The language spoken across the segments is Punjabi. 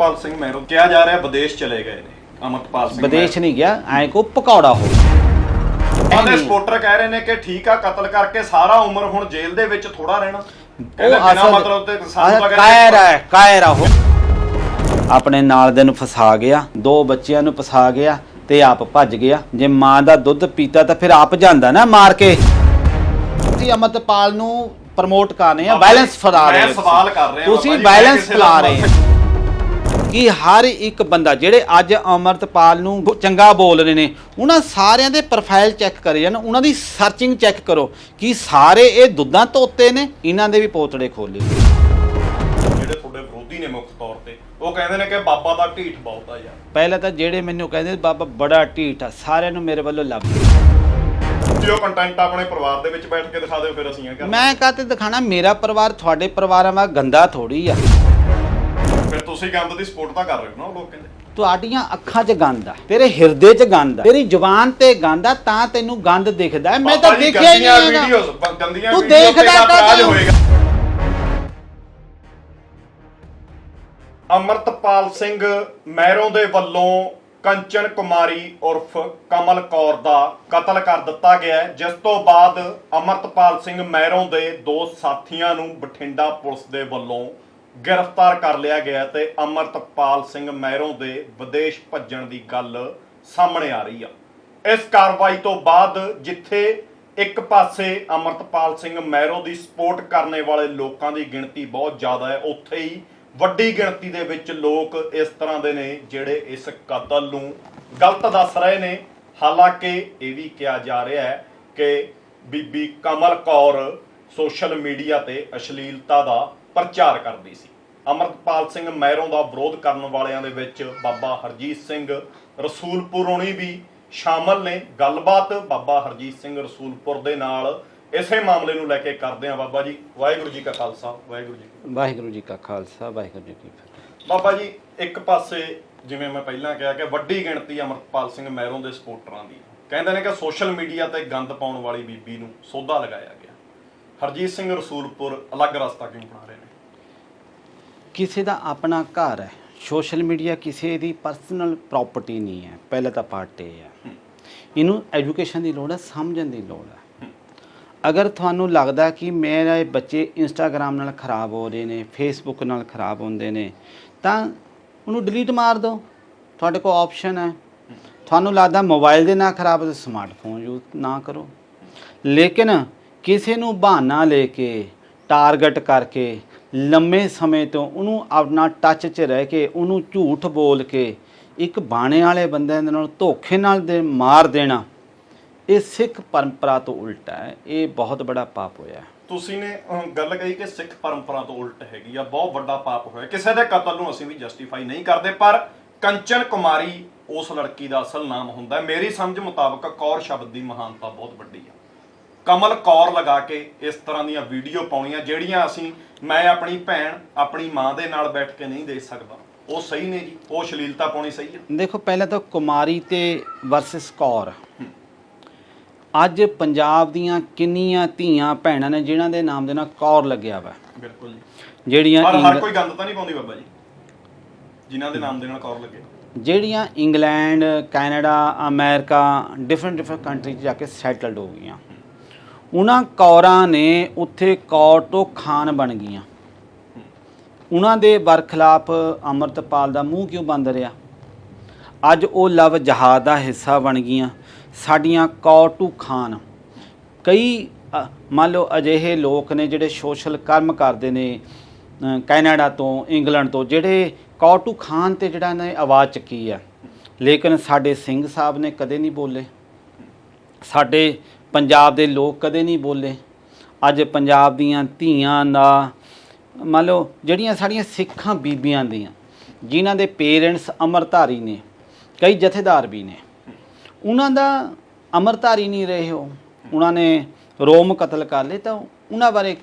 ਅਮਰਤਪਾਲ ਸਿੰਘ ਮਹਿਰੋ ਕਿਹਾ ਜਾ ਰਿਹਾ ਵਿਦੇਸ਼ ਚਲੇ ਗਏ ਨੇ। ਅਮਰਤਪਾਲ ਸਿੰਘ ਵਿਦੇਸ਼ ਨਹੀਂ ਗਿਆ ਐ ਕੋ ਪਕੌੜਾ ਹੋ। ਉਹਦੇ ਸਪੋਰਟਰ ਕਹਿ ਰਹੇ ਨੇ ਕਿ ਠੀਕ ਆ ਕਤਲ ਕਰਕੇ ਸਾਰਾ ਉਮਰ ਹੁਣ ਜੇਲ੍ਹ ਦੇ ਵਿੱਚ ਥੋੜਾ ਰਹਿਣਾ। ਬਿਨਾਂ ਅਸਲ- ਮਤਲਬ ਤੇ ਸਾਨੂੰ ਕਹਿੰਦੇ ਕਾਇਰ ਹੈ ਕਾਇਰ ਆ ਉਹ। ਆਪਣੇ ਨਾਲ ਦੇ ਨੂੰ ਫਸਾ ਗਿਆ ਦੋ ਬੱਚਿਆਂ ਨੂੰ ਫਸਾ ਗਿਆ ਤੇ ਆਪ ਭੱਜ ਗਿਆ। ਜੇ ਮਾਂ ਦਾ ਦੁੱਧ ਪੀਤਾ ਤਾਂ ਫਿਰ ਆਪ ਜਾਂਦਾ ਨਾ ਮਾਰ ਕੇ। ਤੁਸੀਂ ਅਮਰਤਪਾਲ ਨੂੰ ਪ੍ਰਮੋਟ ਕਰਨੇ ਆ ਜੀ, ਫੈਲਾ ਰਹੇ ਮੈਂ ਹੋ ਸਵਾਲ ਕਰ ਰਿਹਾ ਤੁਸੀਂ ਫੈਲਾ ਦਾ ਰਹੇ ਹੋ। ਕਿ ਹਰ ਇੱਕ ਬੰਦਾ ਜਿਹੜੇ ਅੱਜ ਅਮਰਤਪਾਲ ਨੂੰ ਚੰਗਾ ਬੋਲ ਰਹੇ ਨੇ ਉਹਨਾਂ ਸਾਰਿਆਂ ਦੇ ਪ੍ਰੋਫਾਈਲ ਚੈੱਕ ਕਰੇ ਜਾਣ ਉਹਨਾਂ ਦੀ ਸਰਚਿੰਗ ਚੈੱਕ ਕਰੋ ਕਿ ਸਾਰੇ ਇਹ ਦੁੱਧਾਂ ਤੋਤੇ ਨੇ ਇਹਨਾਂ ਦੇ ਵੀ ਪੋਤੜੇ ਖੋਲੇ ਜਿਹੜੇ ਤੁਹਾਡੇ ਵਿਰੋਧੀ ਨੇ ਮੁੱਖ ਤੌਰ ਤੇ ਉਹ ਕਹਿੰਦੇ ਨੇ ਕਿ ਬਾਬਾ ਦਾ ਢੀਠ ਬਹੁਤ ਆ ਯਾਰ। ਪਹਿਲਾਂ ਤਾਂ ਜਿਹੜੇ ਮੈਨੂੰ ਕਹਿੰਦੇ ਬਾਬਾ ਬੜਾ ਢੀਠ ਆ ਸਾਰਿਆਂ ਨੂੰ ਮੇਰੇ ਵੱਲੋਂ ਲੱਭ। ਜੇ ਉਹ ਕੰਟੈਂਟ ਆਪਣੇ ਪਰਿਵਾਰ ਦੇ ਵਿੱਚ ਬੈਠ ਕੇ ਦਿਖਾ ਦਿਓ ਫਿਰ ਅਸੀਂ ਇਹ ਕਰਦੇ ਮੈਂ ਕਾਤੇ ਦਿਖਾਣਾ? ਮੇਰਾ ਪਰਿਵਾਰ ਤੁਹਾਡੇ ਪਰਿਵਾਰਾਂ ਵਾਂਗ ਗੰਦਾ ਥੋੜੀ ਆ। ਫਿਰ ਤੁਸੀਂ ਗੰਦ ਦੀ ਸਪੋਰਟ ਤਾਂ ਕਰ ਰਹੇ ਹੋ ਨਾ ਉਹ ਲੋਕ ਕਹਿੰਦੇ ਤੁਹਾਡੀਆਂ ਅੱਖਾਂ 'ਚ ਗੰਦ ਆ ਤੇਰੇ ਹਿਰਦੇ 'ਚ ਗੰਦ ਆ ਤੇਰੀ ਜ਼ੁਬਾਨ ਤੇ ਗੰਦ ਆ ਤਾਂ ਤੈਨੂੰ ਗੰਦ ਦਿਖਦਾ ਹੈ। ਮੈਂ ਤਾਂ ਬਾਬਾ ਜੀ, ਦੇਖਿਆ ਹੀ ਗੰਦੀਆਂ ਨਹੀਂ ਹੈਗਾ। ਵੀਡੀਓਜ਼ ਬ- ਗੰਦੀਆਂ ਤੂੰ ਤੇ ਦੇਖਦਾ ਇਤਰਾਜ਼ ਕਾਹਤੋਂ? ਹੋਏਗਾ ਅਮਰਤਪਾਲ ਸਿੰਘ ਮਹਿਰੋਂ ਦੇ ਵੱਲੋਂ ਕੰਚਨ ਕੁਮਾਰੀ ਉਰਫ ਕਮਲ ਕੌਰ ਦਾ ਕਤਲ ਕਰ ਦਿੱਤਾ ਗਿਆ ਹੈ, ਜਿਸ ਤੋਂ ਬਾਅਦ ਅਮਰਤਪਾਲ ਸਿੰਘ ਮਹਿਰੋਂ ਦੇ ਦੋ ਸਾਥੀਆਂ ਨੂੰ ਬਠਿੰਡਾ ਪੁਲਿਸ ਦੇ ਵੱਲੋਂ ਗ੍ਰਿਫਤਾਰ ਕਰ ਲਿਆ ਗਿਆ ਤੇ ਅਮਰਤਪਾਲ ਸਿੰਘ ਮਹਿਰੋਂ ਦੇ ਵਿਦੇਸ਼ ਭੱਜਣ ਦੀ ਗੱਲ ਸਾਹਮਣੇ ਆ ਰਹੀ ਆ। ਇਸ ਕਾਰਵਾਈ ਤੋਂ ਬਾਅਦ ਜਿੱਥੇ ਇੱਕ ਪਾਸੇ ਅਮਰਤਪਾਲ ਸਿੰਘ ਮਹਿਰੋ ਦੀ ਸਪੋਰਟ ਕਰਨੇ ਵਾਲੇ ਲੋਕਾਂ ਦੀ ਗਿਣਤੀ ਬਹੁਤ ਜ਼ਿਆਦਾ ਹੈ, ਉੱਥੇ ਹੀ ਵੱਡੀ ਗਿਣਤੀ ਦੇ ਵਿੱਚ ਲੋਕ ਇਸ ਤਰ੍ਹਾਂ ਦੇ ਨੇ ਜਿਹੜੇ ਇਸ ਕਤਲ ਨੂੰ ਗਲਤ ਦੱਸ ਰਹੇ ਨੇ। ਹਾਲਾਂਕਿ ਇਹ ਵੀ ਕਿਹਾ ਜਾ ਰਿਹਾ ਹੈ ਕਿ ਬੀਬੀ ਕਮਲ ਕੌਰ ਸੋਸ਼ਲ ਮੀਡੀਆ ਤੇ ਅਸ਼ਲੀਲਤਾ ਦਾ ਪ੍ਰਚਾਰ ਕਰਦੀ ਸੀ। ਅਮਰਤਪਾਲ ਸਿੰਘ ਮਹਿਰੋਂ ਦਾ ਵਿਰੋਧ ਕਰਨ ਵਾਲਿਆਂ ਦੇ ਵਿੱਚ ਬਾਬਾ ਹਰਜੀਤ ਸਿੰਘ ਰਸੂਲਪੁਰ ਹੋਣੀ ਵੀ ਸ਼ਾਮਲ ਨੇ। ਗੱਲਬਾਤ ਬਾਬਾ ਹਰਜੀਤ ਸਿੰਘ ਰਸੂਲਪੁਰ ਦੇ ਨਾਲ ਇਸੇ ਮਾਮਲੇ ਨੂੰ ਲੈ ਕੇ ਕਰਦੇ ਹਾਂ ਬਾਬਾ ਜੀ। ਵਾਹਿਗੁਰੂ ਜੀ ਕਾ ਖਾਲਸਾ ਵਾਹਿਗੁਰੂ ਜੀ ਵਾਹਿਗੁਰੂ ਜੀ ਕਾ ਖਾਲਸਾ ਵਾਹਿਗੁਰੂ ਜੀ ਕੀ ਫਤਿਹ। ਬਾਬਾ ਜੀ ਇੱਕ ਪਾਸੇ ਜਿਵੇਂ ਮੈਂ ਪਹਿਲਾਂ ਕਿਹਾ ਕਿ ਵੱਡੀ ਗਿਣਤੀ ਅਮਰਤਪਾਲ ਸਿੰਘ ਮਹਿਰੋਂ ਦੇ ਸਪੋਰਟਰਾਂ ਦੀ। ਕਹਿੰਦੇ ਨੇ ਕਿ ਸੋਸ਼ਲ ਮੀਡੀਆ ਤੇ ਗੰਦ ਪਾਉਣ ਵਾਲੀ ਬੀਬੀ ਨੂੰ ਸੋਧਾ ਲਗਾਇਆ ਗਿਆ। ਹਰਜੀਤ ਸਿੰਘ ਰਸੂਲਪੁਰ ਅਲੱਗ ਰਸਤਾ ਕਿਉਂ ਬਣਾ ਰਹੇ ਨੇ? ਕਿਸੇ ਦਾ ਆਪਣਾ ਘਰ ਹੈ ਸੋਸ਼ਲ ਮੀਡੀਆ ਕਿਸੇ ਦੀ ਪਰਸਨਲ ਪ੍ਰਾਪਰਟੀ ਨਹੀਂ ਹੈ ਪਹਿਲਾਂ ਤਾਂ ਪਾਰਟ ਇਹ ਹੈ। ਇਹਨੂੰ ਐਜੂਕੇਸ਼ਨ ਦੀ ਲੋੜ ਹੈ ਸਮਝਣ ਦੀ ਲੋੜ ਹੈ। ਅਗਰ ਤੁਹਾਨੂੰ ਲੱਗਦਾ ਕਿ ਮੇਰੇ ਬੱਚੇ ਇੰਸਟਾਗ੍ਰam ਨਾਲ ਖਰਾਬ ਹੋ ਰਹੇ ਨੇ ਫੇਸਬੁੱਕ ਨਾਲ ਖਰਾਬ ਹੁੰਦੇ ਨੇ ਤਾਂ ਉਹਨੂੰ ਡਿਲੀਟ ਮਾਰ ਦਿਓ। ਤੁਹਾਡੇ ਕੋਲ ਆਪਸ਼ਨ ਹੈ। ਤੁਹਾਨੂੰ ਲੱਗਦਾ ਮੋਬਾਈਲ ਦੇ ਨਾਲ ਖਰਾਬ ਹੈ ਸਮਾਰਟਫੋਨ ਯੂਜ਼ ਨਾ ਕਰੋ। ਲੇਕਿਨ ਕਿਸੇ ਨੂੰ ਬਹਾਨਾ ਲੈ ਕੇ ਟਾਰਗੇਟ ਕਰਕੇ ਲੰਮੇ ਸਮੇਂ ਤੋਂ ਉਹਨੂੰ ਆਪਣਾ ਟੱਚ 'ਚ ਰਹਿ ਕੇ, ਉਹਨੂੰ ਝੂਠ ਬੋਲ ਕੇ, ਇੱਕ ਬਾਣੇ ਵਾਲੇ ਬੰਦੇ ਦੇ ਨਾਲ ਧੋਖੇ ਨਾਲ ਦੇ ਮਾਰ ਦੇਣਾ, ਇਹ ਸਿੱਖ ਪਰੰਪਰਾ ਤੋਂ ਉਲਟਾ ਹੈ। ਇਹ ਬਹੁਤ ਬੜਾ ਪਾਪ ਹੋਇਆ। ਤੁਸੀਂ ਨੇ ਗੱਲ ਕਹੀ ਕਿ ਸਿੱਖ ਪਰੰਪਰਾ ਤੋਂ ਉਲਟ ਹੈਗੀ ਆ, ਬਹੁਤ ਵੱਡਾ ਪਾਪ ਹੋਇਆ। ਕਿਸੇ ਦੇ ਕਤਲ ਨੂੰ ਅਸੀਂ ਵੀ ਜਸਟੀਫਾਈ ਨਹੀਂ ਕਰਦੇ, ਪਰ ਕੰਚਨ ਕੁਮਾਰੀ ਉਸ ਲੜਕੀ ਦਾ ਅਸਲ ਨਾਮ ਹੁੰਦਾ ਮੇਰੀ ਸਮਝ ਮੁਤਾਬਕ ਕੌਰ ਸ਼ਬਦ ਦੀ ਮਹਾਨਤਾ ਬਹੁਤ ਵੱਡੀ ਕਮਲ ਕੌਰ ਲਗਾ ਕੇ ਇਸ ਤਰ੍ਹਾਂ ਦੀਆਂ ਵੀਡੀਓ ਪਾਉਣੀਆਂ ਜਿਹੜੀਆਂ ਅਸੀਂ ਮੈਂ ਆਪਣੀ ਭੈਣ ਆਪਣੀ ਮਾਂ ਦੇ ਨਾਲ ਬੈਠ ਕੇ ਨਹੀਂ ਦੇਖ ਸਕਦਾ। ਉਹ ਸਹੀ ਨੇ ਜੀ ਉਹ ਸ਼ਲੀਲਤਾ ਪਾਉਣੀ ਸਹੀ ਹੈ। ਦੇਖੋ ਪਹਿਲਾਂ ਤਾਂ ਕੁਮਾਰੀ ਤੇ ਵਰਸਸ ਕੌਰ। ਅੱਜ ਪੰਜਾਬ ਦੀਆਂ ਕਿੰਨੀਆਂ ਧੀਆਂ ਭੈਣਾਂ ਨੇ ਜਿਨ੍ਹਾਂ ਦੇ ਨਾਮ ਦੇ ਨਾਲ ਕੌਰ ਲੱਗਿਆ ਵਾ। ਬਿਲਕੁਲ ਜੀ। ਜਿਹੜੀਆਂ ਪਰ ਹਰ ਕੋਈ ਗੰਦ ਤਾਂ ਨਹੀਂ ਪਾਉਂਦੀ ਬਾਬਾ ਜੀ ਜਿਨ੍ਹਾਂ ਦੇ ਨਾਮ ਦੇ ਨਾਲ ਕੌਰ ਲੱਗੇ। ਜਿਹੜੀਆਂ England Canada America different different country 'ਚ ਜਾ ਕੇ ਸੈਟਲਡ ਹੋ ਗਈਆਂ। ਉਹਨਾਂ ਕੌਰਾਂ ਨੇ ਉੱਥੇ ਕੌਰ ਤੋਂ ਖਾਨ ਬਣ ਗਈਆਂ। ਉਹਨਾਂ ਦੇ ਬਰਖਲਾਫ ਅੰਮ੍ਰਿਤਪਾਲ ਦਾ ਮੂੰਹ ਕਿਉਂ ਬੰਦ ਰਿਹਾ? ਅੱਜ ਉਹ ਲਵ ਜਹਾਦ ਦਾ ਹਿੱਸਾ ਬਣ ਗਈਆਂ। ਸਾਡੀਆਂ ਕੌਰ ਟੂ ਖਾਨ। ਕਈ ਮੰਨ ਲਓ ਅਜਿਹੇ ਲੋਕ ਨੇ ਜਿਹੜੇ ਸੋਸ਼ਲ ਕਰਮ ਕਰਦੇ ਨੇ ਕੈਨੇਡਾ ਤੋਂ, ਇੰਗਲੈਂਡ ਤੋਂ, ਜਿਹੜੇ ਕੌਰ ਟੂ ਖਾਨ ਤੇ ਜਿਹੜਾ ਨੇ ਆਵਾਜ਼ ਚੱਕੀ ਆ। ਲੇਕਿਨ ਸਾਡੇ ਸਿੰਘ ਸਾਹਿਬ ਨੇ ਕਦੇ ਨਹੀਂ ਬੋਲੇ। ਸਾਡੇ ਪੰਜਾਬ ਦੇ ਲੋਕ ਕਦੇ ਨਹੀਂ ਬੋਲੇ। ਅੱਜ ਪੰਜਾਬ ਦੀਆਂ ਧੀਆਂ ਦਾ ਮੰਨ ਲਓ ਜਿਹੜੀਆਂ ਸਾਡੀਆਂ ਸਿੱਖਾਂ ਬੀਬੀਆਂ ਦੀਆਂ ਜਿਨ੍ਹਾਂ ਦੇ ਪੇਰੈਂਟਸ ਅਮਰਧਾਰੀ ਨੇ ਕਈ ਜਥੇਦਾਰ ਵੀ ਨੇ ਉਹਨਾਂ ਦਾ ਅਮਰਧਾਰੀ ਨਹੀਂ ਰਹੇ ਹੋ ਉਹਨਾਂ ਨੇ ਰੋਮ ਕਤਲ ਕਰ ਲਏ ਤਾਂ ਉਹਨਾਂ ਬਾਰੇ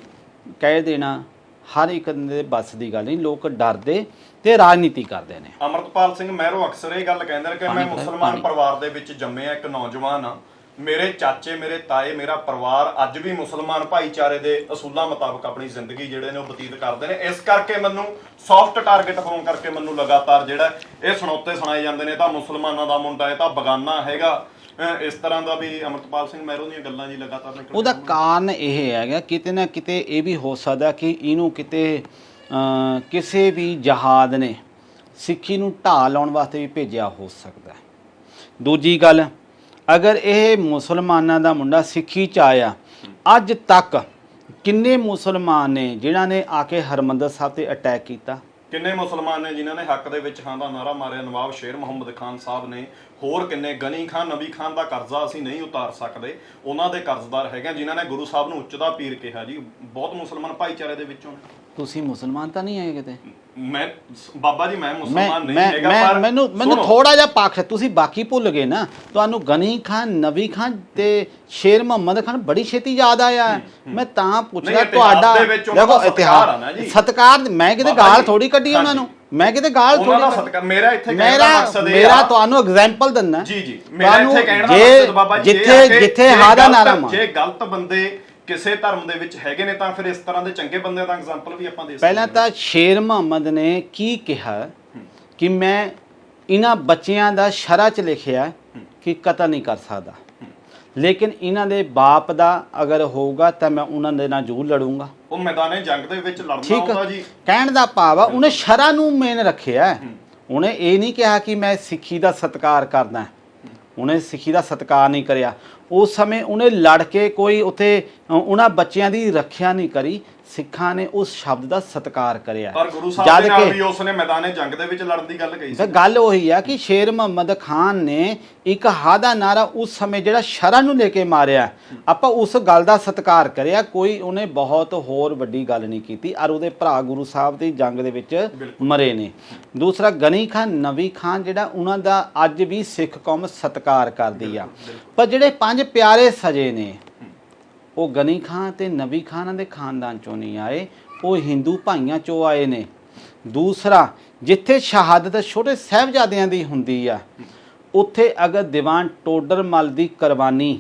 ਕਹਿ ਦੇਣਾ ਹਰ ਇੱਕ ਦੇ ਬਸ ਦੀ ਗੱਲ ਨਹੀਂ ਲੋਕ ਡਰਦੇ ਤੇ ਰਾਜਨੀਤੀ ਕਰਦੇ ਨੇ। ਅਮਰਤਪਾਲ ਸਿੰਘ ਮਹਿਰੋ ਅਕਸਰ ਇਹ ਗੱਲ ਕਹਿੰਦੇ ਨੇ ਕਿ ਮੈਂ ਮੁਸਲਮਾਨ। ਪਰਿਵਾਰ ਦੇ ਵਿੱਚ ਜੰਮਿਆ ਇੱਕ ਨੌਜਵਾਨ ਆ ਮੇਰੇ ਚਾਚੇ ਮੇਰੇ ਤਾਏ ਮੇਰਾ ਪਰਿਵਾਰ ਅੱਜ ਵੀ ਮੁਸਲਮਾਨ ਭਾਈਚਾਰੇ ਦੇ ਅਸੂਲਾਂ ਮੁਤਾਬਕ ਆਪਣੀ ਜ਼ਿੰਦਗੀ ਜਿਹੜੇ ਨੇ ਉਹ ਬਤੀਤ ਕਰਦੇ ਨੇ। ਇਸ ਕਰਕੇ ਮੈਨੂੰ ਸੌਫਟ ਟਾਰਗੇਟ ਹੋਣ ਕਰਕੇ ਮੈਨੂੰ ਲਗਾਤਾਰ ਜਿਹੜਾ ਇਹ ਸੁਣੌਤੇ ਸੁਣਾਏ ਜਾਂਦੇ ਨੇ ਤਾਂ ਮੁਸਲਮਾਨਾਂ ਦਾ ਮੁੰਡਾ ਇਹ ਤਾਂ ਬਗਾਨਾ ਹੈਗਾ। ਇਸ ਤਰ੍ਹਾਂ ਦਾ ਵੀ ਅਮਰਤਪਾਲ ਸਿੰਘ ਮਹਿਰੋ ਦੀਆਂ ਗੱਲਾਂ ਜੀ ਲਗਾਤਾਰ ਨਿਕਲ ਉਹਦਾ ਕਾਰਨ ਇਹ ਹੈਗਾ ਕਿਤੇ ਨਾ ਕਿਤੇ ਇਹ ਵੀ ਹੋ ਸਕਦਾ ਕਿ ਇਹਨੂੰ ਕਿਤੇ ਕਿਸੇ ਵੀ ਜਹਾਦ ਨੇ ਸਿੱਖੀ ਨੂੰ ਢਾਹ ਲਾਉਣ ਵਾਸਤੇ ਵੀ ਭੇਜਿਆ ਹੋ ਸਕਦਾ। ਦੂਜੀ ਗੱਲ ਅਗਰ ਇਹ ਮੁਸਲਮਾਨਾਂ ਦਾ ਮੁੰਡਾ ਸਿੱਖੀ ਚ ਆਇਆ, ਅੱਜ ਤੱਕ ਕਿੰਨੇ ਮੁਸਲਮਾਨ ਨੇ ਜਿਨ੍ਹਾਂ ਨੇ ਆ ਕੇ ਹਰਮੰਦਰ ਸਾਹਿਬ ਤੇ ਅਟੈਕ ਕੀਤਾ? ਕਿੰਨੇ ਮੁਸਲਮਾਨ ਨੇ ਜਿਨ੍ਹਾਂ ਨੇ ਹੱਕ ਦੇ ਵਿੱਚ ਹਾਂ ਦਾ ਨਾਰਾ ਮਾਰਿਆ? ਨਵਾਬ ਸ਼ੇਰ ਮੁਹੰਮਦ ਖਾਨ ਸਾਹਿਬ ਨੇ ਹੋਰ ਕਿੰਨੇ ਗਨੀ ਖਾਨ ਨਬੀ ਖਾਨ ਦਾ ਕਰਜ਼ਾ ਅਸੀਂ ਨਹੀਂ ਉਤਾਰ ਸਕਦੇ। ਉਹਨਾਂ ਦੇ ਕਰਜ਼ਦਾਰ ਹੈਗੇ ਜਿਨ੍ਹਾਂ ਨੇ ਗੁਰੂ ਸਾਹਿਬ ਨੂੰ ਉੱਚ ਦਾ ਪੀਰ ਕਿਹਾ ਜੀ। ਬਹੁਤ ਮੁਸਲਮਾਨ ਭਾਈਚਾਰੇ ਦੇ ਵਿੱਚੋਂ। ਨੇ। ਤੁਸੀਂ ਮੁਸਲਮਾਨ ਤਾਂ ਨਹੀਂ ਆਏ ਕਿਤੇ? ਮੈਂ ਬਾਬਾ ਜੀ ਮੈਂ ਮੁਸਲਮਾਨ ਨਹੀਂ ਹੈਗਾ ਪਰ ਮੈਨੂੰ ਮੈਨੂੰ ਥੋੜਾ ਜਿਹਾ ਪੱਖ ਤੁਸੀਂ ਬਾਕੀ ਭੁੱਲ ਗਏ ਨਾ। ਤੁਹਾਨੂੰ ਗਨੀ ਖਾਨ ਨਬੀ ਖਾਨ ਤੇ ਸ਼ੇਰ ਮੁਹੰਮਦ ਖਾਨ ਬੜੀ ਛੇਤੀ ਯਾਦ ਆਇਆ। ਹੈ। ਮੈਂ ਤਾਂ ਪੁੱਛਿਆ ਇਤਿਹਾਸ ਤੁਹਾਡਾ ਦੇ ਵਿੱਚ ਉਹਨਾਂ ਦਾ ਸਤਿਕਾਰ ਮੈਂ ਕਿਤੇ ਗਾਲ ਥੋੜੀ ਕੱਢੀ ਉਹਨਾਂ ਨੂੰ। ਮੈਂ ਕਿਤੇ ਗਾਲ ਉਹਨਾਂ ਦਾ ਸਤਿਕਾਰ ਮੇਰਾ ਇੱਥੇ ਕਹਿਣ ਦਾ ਮੇਰਾ ਮਕਸਦ ਇਹ ਮੇਰਾ ਆ ਤੁਹਾਨੂੰ ਐਗਜ਼ਾਮਪਲ ਦਿੰਦਾ। ਜੀ ਜੀ। ਮੇਰਾ ਇੱਥੇ ਕਹਿਣ ਦਾ ਮਕਸਦ ਬਾਬਾ ਜੀ ਇਹ ਜਿੱਥੇ ਕਿ ਜਿੱਥੇ ਜੇ ਹਾ ਦਾ ਗਲਤ- ਨਾਰਾ ਮਾਰ ਜੇ ਗਲਤ ਬੰਦੇ ਕਿਸੇ ਧਰਮ ਦੇ ਵਿੱਚ ਹੈਗੇ ਨੇ ਤਾਂ ਫਿਰ ਇਸ ਤਰ੍ਹਾਂ ਦੇ ਚੰਗੇ ਬੰਦਿਆਂ ਦਾ ਐਗਜ਼ਾਮਪਲ ਵੀ ਆਪਾਂ ਦੇ ਸਕਦੇ ਪਹਿਲਾਂ ਤਾਂ ਸ਼ੇਰ ਮੁਹੰਮਦ ਨੇ ਕੀ ਕਿਹਾ ਕਿ ਮੈਂ ਇਹਨਾਂ ਬੱਚਿਆਂ ਦਾ ਸ਼ਰਅ ਚ ਲਿਖਿਆ ਕਿ ਕਤਲ ਨਹੀਂ ਕਰ ਸਕਦਾ। ਲੇਕਿਨ ਇਹਨਾਂ ਦੇ ਬਾਪ ਦਾ ਅਗਰ ਹੋਊਗਾ ਤਾਂ ਮੈਂ ਉਹਨਾਂ ਦੇ ਨਾਲ ਜ਼ਰੂਰ ਲੜੂੰਗਾ। ਉਹ ਮੈਦਾਨੇ ਜੰਗ ਦੇ ਵਿੱਚ ਲੜਨਾ ਠੀਕ ਹੁੰਦਾ ਜੀ। ਕਹਿਣ ਦਾ ਭਾਵ ਆ ਉਹਨੇ ਸ਼ਰਅ ਨੂੰ ਮੇਨ ਰੱਖਿਆ ਹੈ। ਉਹਨੇ ਇਹ ਨਹੀਂ ਕਿਹਾ ਕਿ ਮੈਂ ਸਿੱਖੀ ਦਾ ਸਤਿਕਾਰ ਕਰਦਾ ਉਹਨੇ ਸਿੱਖੀ ਦਾ ਸਤਿਕਾਰ ਨਹੀਂ ਕਰਿਆ। ਉਸ ਸਮੇਂ ਉਹਨੇ ਲੜ ਕੇ ਕੋਈ ਉੱਥੇ ਉਹਨਾਂ ਬੱਚਿਆਂ ਦੀ ਰੱਖਿਆ ਨਹੀਂ ਕਰੀ। ਸਿੱਖਾਂ ਨੇ ਉਸ ਸ਼ਬਦ ਦਾ ਸਤਿਕਾਰ ਕਰਿਆ। ਪਰ ਗੁਰੂ ਸਾਹਿਬ ਦੇ ਨਾਲ ਵੀ ਉਸਨੇ ਮੈਦਾਨੇ ਜੰਗ ਦੇ ਵਿੱਚ ਲੜਨ ਦੀ ਗੱਲ ਕਹੀ ਸੀ। ਗੱਲ ਉਹੀ ਆ ਕਿ ਸ਼ੇਰ ਮੁਹੰਮਦ ਖਾਨ ਨੇ ਇੱਕ ਹਾ ਦਾ ਨਾਰਾ ਉਸ ਸਮੇਂ ਜਿਹੜਾ ਸ਼ਰਾਂ ਨੂੰ ਲੈ ਕੇ ਮਾਰਿਆ ਆਪਾਂ ਉਸ ਗੱਲ ਦਾ ਸਤਿਕਾਰ ਕਰਿਆ ਕੋਈ ਉਹਨੇ ਬਹੁਤ ਹੋਰ ਵੱਡੀ ਗੱਲ ਨਹੀਂ ਕੀਤੀ ਔਰ ਉਹਦੇ ਭਰਾ ਗੁਰੂ ਸਾਹਿਬ ਦੀ ਜੰਗ ਦੇ ਵਿੱਚ। ਮਰੇ ਨੇ। ਦੂਸਰਾ ਗਨੀ ਖਾਨ ਨਵੀ ਖਾਨ ਜਿਹੜਾ ਉਹਨਾਂ ਦਾ ਅੱਜ ਵੀ ਸਿੱਖ ਕੌਮ ਸਤਿਕਾਰ ਕਰਦੀ ਆ। ਪਰ ਜਿਹੜੇ ਪੰਜ ਪਿਆਰੇ ਸਜੇ ਨੇ ਉਹ ਗਨੀ ਖਾਨ ਤੇ ਨਬੀ ਖਾਨਾਂ ਦੇ ਖਾਨਦਾਨ ਚੋਂ ਨਹੀਂ ਆਏ ਉਹ ਹਿੰਦੂ ਭਾਈਆਂ ਚੋਂ ਆਏ ਨੇ ਦੂਸਰਾ ਜਿੱਥੇ ਸ਼ਹਾਦਤ ਛੋਟੇ ਸਾਹਿਬਜ਼ਾਦਿਆਂ ਦੀ ਹੁੰਦੀ ਆ ਉੱਥੇ ਅਗਰ ਦੀਵਾਨ ਟੋਡਰ ਮਲ ਦੀ ਕੁਰਬਾਨੀ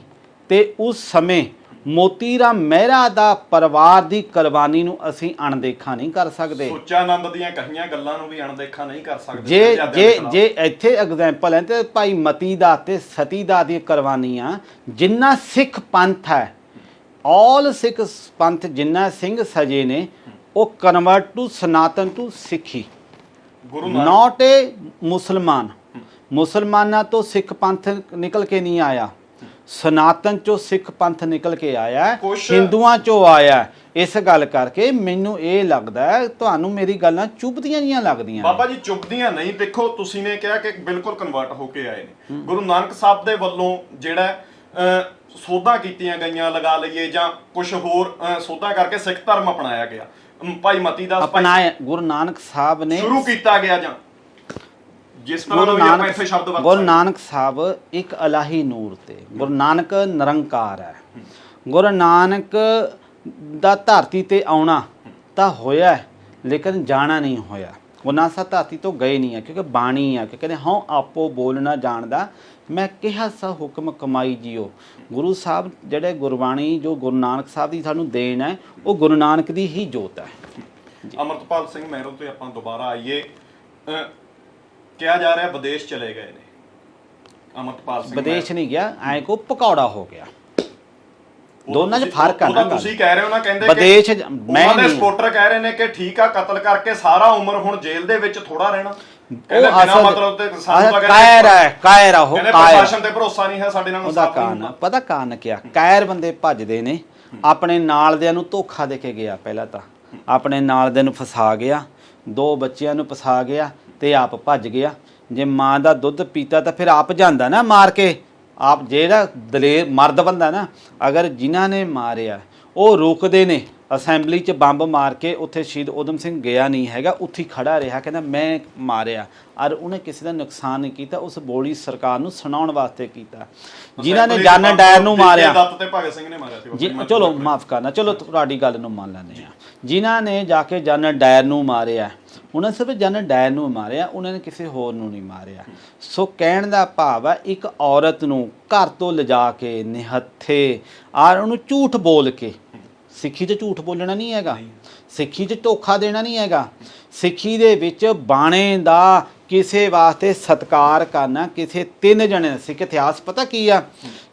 ਤੇ ਉਸ ਸਮੇਂ ਮੋਤੀ ਰਾਮ ਮਹਿਰਾ ਦਾ ਪਰਿਵਾਰ ਦੀ ਕੁਰਬਾਨੀ ਨੂੰ ਅਸੀਂ ਅਣਦੇਖਾ ਨਹੀਂ ਕਰ ਸਕਦੇ ਸੁੱਚਾਨੰਦ ਦੀਆਂ ਕਹੀਆਂ ਗੱਲਾਂ ਨੂੰ ਵੀ ਅਣਦੇਖਾ ਨਹੀਂ ਕਰ ਸਕਦੇ ਜੇ ਜੇ। ਜੇ ਇੱਥੇ ਐਗਜ਼ਾਮਪਲ ਹੈ ਤੇ ਭਾਈ ਮਤੀ ਦਾ ਤੇ ਸਤੀ ਦਾ ਦੀ ਕੁਰਬਾਨੀਆਂ ਜਿੰਨਾ ਸਿੱਖ ਪੰਥ ਹੈ ਆਲ ਸਿੱਖ ਪੰਥ ਜਿੰਨਾ ਸਿੰਘ ਸਜੇ ਨੇ ਉਹ ਕਨਵਰਟ ਟੂ ਸਨਾਤਨ ਟੂ ਸਿੱਖੀ। ਗੁਰੂ ਨਾਟ ਏ ਮੁਸਲਮਾਨ। ਮੁਸਲਮਾਨਾਂ ਤੋਂ ਸਿੱਖ ਪੰਥ ਨਿਕਲ ਕੇ ਨਹੀਂ ਆਇਆ। ਸਨਾਤਨ ਚੋਂ ਸਿੱਖ ਪੰਥ ਨਿਕਲ ਕੇ ਆਇਆ। ਹਿੰਦੂਆਂ ਚੋਂ ਆਇਆ। ਇਸ ਗੱਲ ਕਰਕੇ ਮੈਨੂੰ ਇਹ ਲੱਗਦਾ ਹੈ ਤੁਹਾਨੂੰ ਮੇਰੀ ਗੱਲਾਂ ਚੁੱਭਦੀਆਂ ਜੀਆਂ ਲੱਗਦੀਆਂ। ਬਾਬਾ ਜੀ ਚੁੱਕਦੀਆਂ ਨਹੀਂ। ਦੇਖੋ ਤੁਸੀਂ ਨੇ ਕਿਹਾ ਕਿ ਬਿਲਕੁਲ ਕਨਵਰਟ ਹੋ ਕੇ ਆਏ ਨੇ। ਗੁਰੂ ਨਾਨਕ ਸਾਹਿਬ ਦੇ ਵੱਲੋਂ ਜਿਹੜਾ ਸੋਧਾਂ ਕੀਤੀਆਂ ਗਈਆਂ ਲਗਾ ਲਈਏ ਜਾਂ ਕੁਝ ਹੋਰ ਸੋਧਾਂ ਕਰਕੇ ਸਿੱਖ ਧਰਮ ਅਪਣਾਇਆ ਗਿਆ। ਅਮ, ਭਾਈ ਮਤੀ ਦਾਸ ਭਾਈ ਗੁਰੂ ਨਾਨਕ ਸਾਹਿਬ ਨੇ ਸ਼ੁਰੂ ਕੀਤਾ ਗਿਆ ਜਾਂ? ਜਿਸ ਤਰ੍ਹਾਂ ਦਾ ਗੁਰੂ ਵੀ ਆਪਾਂ ਨਾਨਕ ਇੱਥੇ ਸ਼ਬਦ ਵਰਤ ਗੁਰੂ ਨਾਨਕ ਸਾਹਿਬ ਇੱਕ ਅਲਾਹੀ ਨੂਰ ਤੇ ਗੁਰੂ ਨਾਨਕ ਨਿਰੰਕਾਰ ਹੈ। ਗੁਰੂ ਨਾਨਕ ਦਾ ਧਰਤੀ ਤੇ ਆਉਣਾ ਤਾਂ ਹੋਇਆ ਹੈ, ਲੇਕਿਨ ਜਾਣਾ ਨਹੀਂ ਹੋਇਆ। ਉਹਨਾਂ ਸਾ ਧਰਤੀ ਤੋਂ ਗਏ ਨਹੀਂ ਆ ਕਿਉਂਕਿ ਬਾਣੀ ਆ ਕਿ ਕਹਿੰਦੇ ਹਾਂ ਆਪੋ ਬੋਲਣਾ ਜਾਣਦਾ। ਮੈਂ ਕਿਹਾ ਸਾ ਹੁਕਮ ਕਮਾਈ ਜਿਓ। ਗੁਰੂ ਸਾਹਿਬ ਜਿਹੜੇ ਗੁਰਬਾਣੀ ਜੋ ਗੁਰੂ ਨਾਨਕ ਸਾਹਿਬ ਦੀ ਸਾਨੂੰ ਦੇਣ ਹੈ ਉਹ ਗੁਰੂ ਨਾਨਕ ਦੀ ਹੀ ਜੋਤ ਹੈ। ਅਮਰਤਪਾਲ ਸਿੰਘ ਮਹਿਰੋ ਤੇ ਆਪਾਂ ਦੁਬਾਰਾ ਆਈਏ। ਕਿਹਾ ਜਾ ਰਿਹਾ ਵਿਦੇਸ਼ ਚਲੇ ਗਏ ਨੇ। ਅਮਰਤਪਾਲ ਸਿੰਘ ਵਿਦੇਸ਼ ਨਹੀਂ ਗਿਆ ਐ ਕੋ ਪਕੌੜਾ ਹੋ ਗਿਆ। ਦੋਨਾਂ 'ਚ ਫ਼ਰਕ ਆ ਨਾ ਗੱਲ। ਤੁਸੀਂ ਕਹਿ ਰਹੇ ਹੋ ਨਾ ਕਹਿੰਦੇ ਵਿਦੇਸ਼ ਮੈਂ ਉਹਨਾਂ ਦੇ ਨਹੀਂ। ਸਪੋਰਟਰ ਕਹਿ ਰਹੇ ਨੇ ਕਿ ਠੀਕ ਆ ਕਤਲ ਕਰਕੇ ਸਾਰਾ ਉਮਰ ਹੁਣ ਜੇਲ੍ਹ ਦੇ ਵਿੱਚ ਥੋੜਾ ਰਹਿਣਾ ਕਹਿੰਦੇ ਉਹ ਬਿਨਾਂ ਅਸਲ ਮਤਲਬ ਤੇ ਸਾਨੂੰ ਤਾਂ ਕਾਇਰ ਹੈ ਕਾਇਰ ਆ ਉਹ ਕਹਿੰਦੇ ਕਾਇਰ ਪ੍ਰਸ਼ਾਸਨ ਤੇ ਭਰੋਸਾ ਨਹੀਂ ਹੈ ਸਾਡੇ ਨਾਲ ਉਹਦਾ ਇਨਸਾਫ਼ ਨਹੀਂ ਕਾਰਨ ਹੁੰਦਾ। ਪਤਾ ਕਾਰਨ ਕਿਆ ਕਾਇਰ ਬੰਦੇ ਭੱਜਦੇ ਨੇ ਆਪਣੇ ਨਾਲ ਦਿਆਂ ਨੂੰ ਧੋਖਾ ਦੇ ਕੇ ਗਿਆ ਪਹਿਲਾਂ ਤਾਂ ਆਪਣੇ ਨਾਲ ਦੇ ਨੂੰ ਫਸਾ ਗਿਆ ਦੋ ਬੱਚਿਆਂ ਨੂੰ ਫਸਾ ਗਿਆ ਤੇ ਆਪ ਭੱਜ ਗਿਆ ਜੇ ਮਾਂ ਦਾ ਦੁੱਧ ਪੀਤਾ ਤਾਂ ਫਿਰ ਆਪ ਜਾਂਦਾ ਨਾ ਮਾਰ ਕੇ ਆਪ ਜਿਹੜਾ ਦਲੇਰ ਮਰਦ ਬੰਦਾ ਨਾ ਅਗਰ ਜਿਨ੍ਹਾਂ ਨੇ ਮਾਰਿਆ ਉਹ ਰੁਕਦੇ ਨੇ ਅਸੈਂਬਲੀ 'ਚ ਬੰਬ ਮਾਰ ਕੇ ਉੱਥੇ ਸ਼ਹੀਦ ਉਦਮ ਸਿੰਘ ਗਿਆ ਨਹੀਂ ਹੈਗਾ ਉੱਥੇ ਖੜਾ ਰਿਹਾ ਕਹਿੰਦਾ ਮੈਂ ਮਾਰਿਆ। ਔਰ ਉਹਨੇ ਕਿਸੇ ਦਾ ਨੁਕਸਾਨ ਨਹੀਂ ਕੀਤਾ ਉਸ ਬੋਲੀ ਸਰਕਾਰ ਨੂੰ ਸੁਣਾਉਣ ਵਾਸਤੇ ਕੀਤਾ। ਜਿਨ੍ਹਾਂ ਨੇ ਜਾਨਣ ਡਾਇਰ ਨੂੰ ਮਾਰਿਆ। ਦੱਤ ਤੇ ਭਗਤ ਸਿੰਘ ਨੇ ਮਾਰਿਆ ਸੀ ਚਲੋ ਮਾਫ ਕਰਨਾ ਚਲੋ ਤੁਹਾਡੀ ਗੱਲ ਨੂੰ ਮੰਨ ਲੈਂਦੇ ਆ ਜਿਨ੍ਹਾਂ ਨੇ ਜਾ ਕੇ ਜਨਰਲ ਡਾਇਰ ਨੂੰ ਮਾਰਿਆ ਉਹਨਾਂ ਸਿਰਫ ਜਨਰਲ ਡਾਇਰ ਨੂੰ ਮਾਰਿਆ ਉਹਨਾਂ ਨੇ ਕਿਸੇ ਹੋਰ ਨੂੰ ਨਹੀਂ ਮਾਰਿਆ। ਸੋ ਕਹਿਣ ਦਾ ਭਾਵ ਹੈ ਇੱਕ ਔਰਤ ਨੂੰ ਘਰ ਤੋਂ ਲਿਜਾ ਕੇ ਨਿਹੱਥੇ ਆਰ ਉਹਨੂੰ ਝੂਠ ਬੋਲ ਕੇ ਸਿੱਖੀ 'ਚ ਝੂਠ ਬੋਲਣਾ ਨਹੀਂ ਹੈਗਾ। ਸਿੱਖੀ 'ਚ ਧੋਖਾ ਦੇਣਾ ਨਹੀਂ ਹੈਗਾ। ਸਿੱਖੀ ਦੇ ਵਿੱਚ ਬਾਣੇ ਦਾ ਕਿਸੇ ਵਾਸਤੇ ਸਤਕਾਰ ਕਰਨਾ ਕਿਸੇ ਤਿੰਨ ਜਣੇ ਸਿੱਖ ਇਤਿਹਾਸ ਪਤਾ ਕੀ ਆ?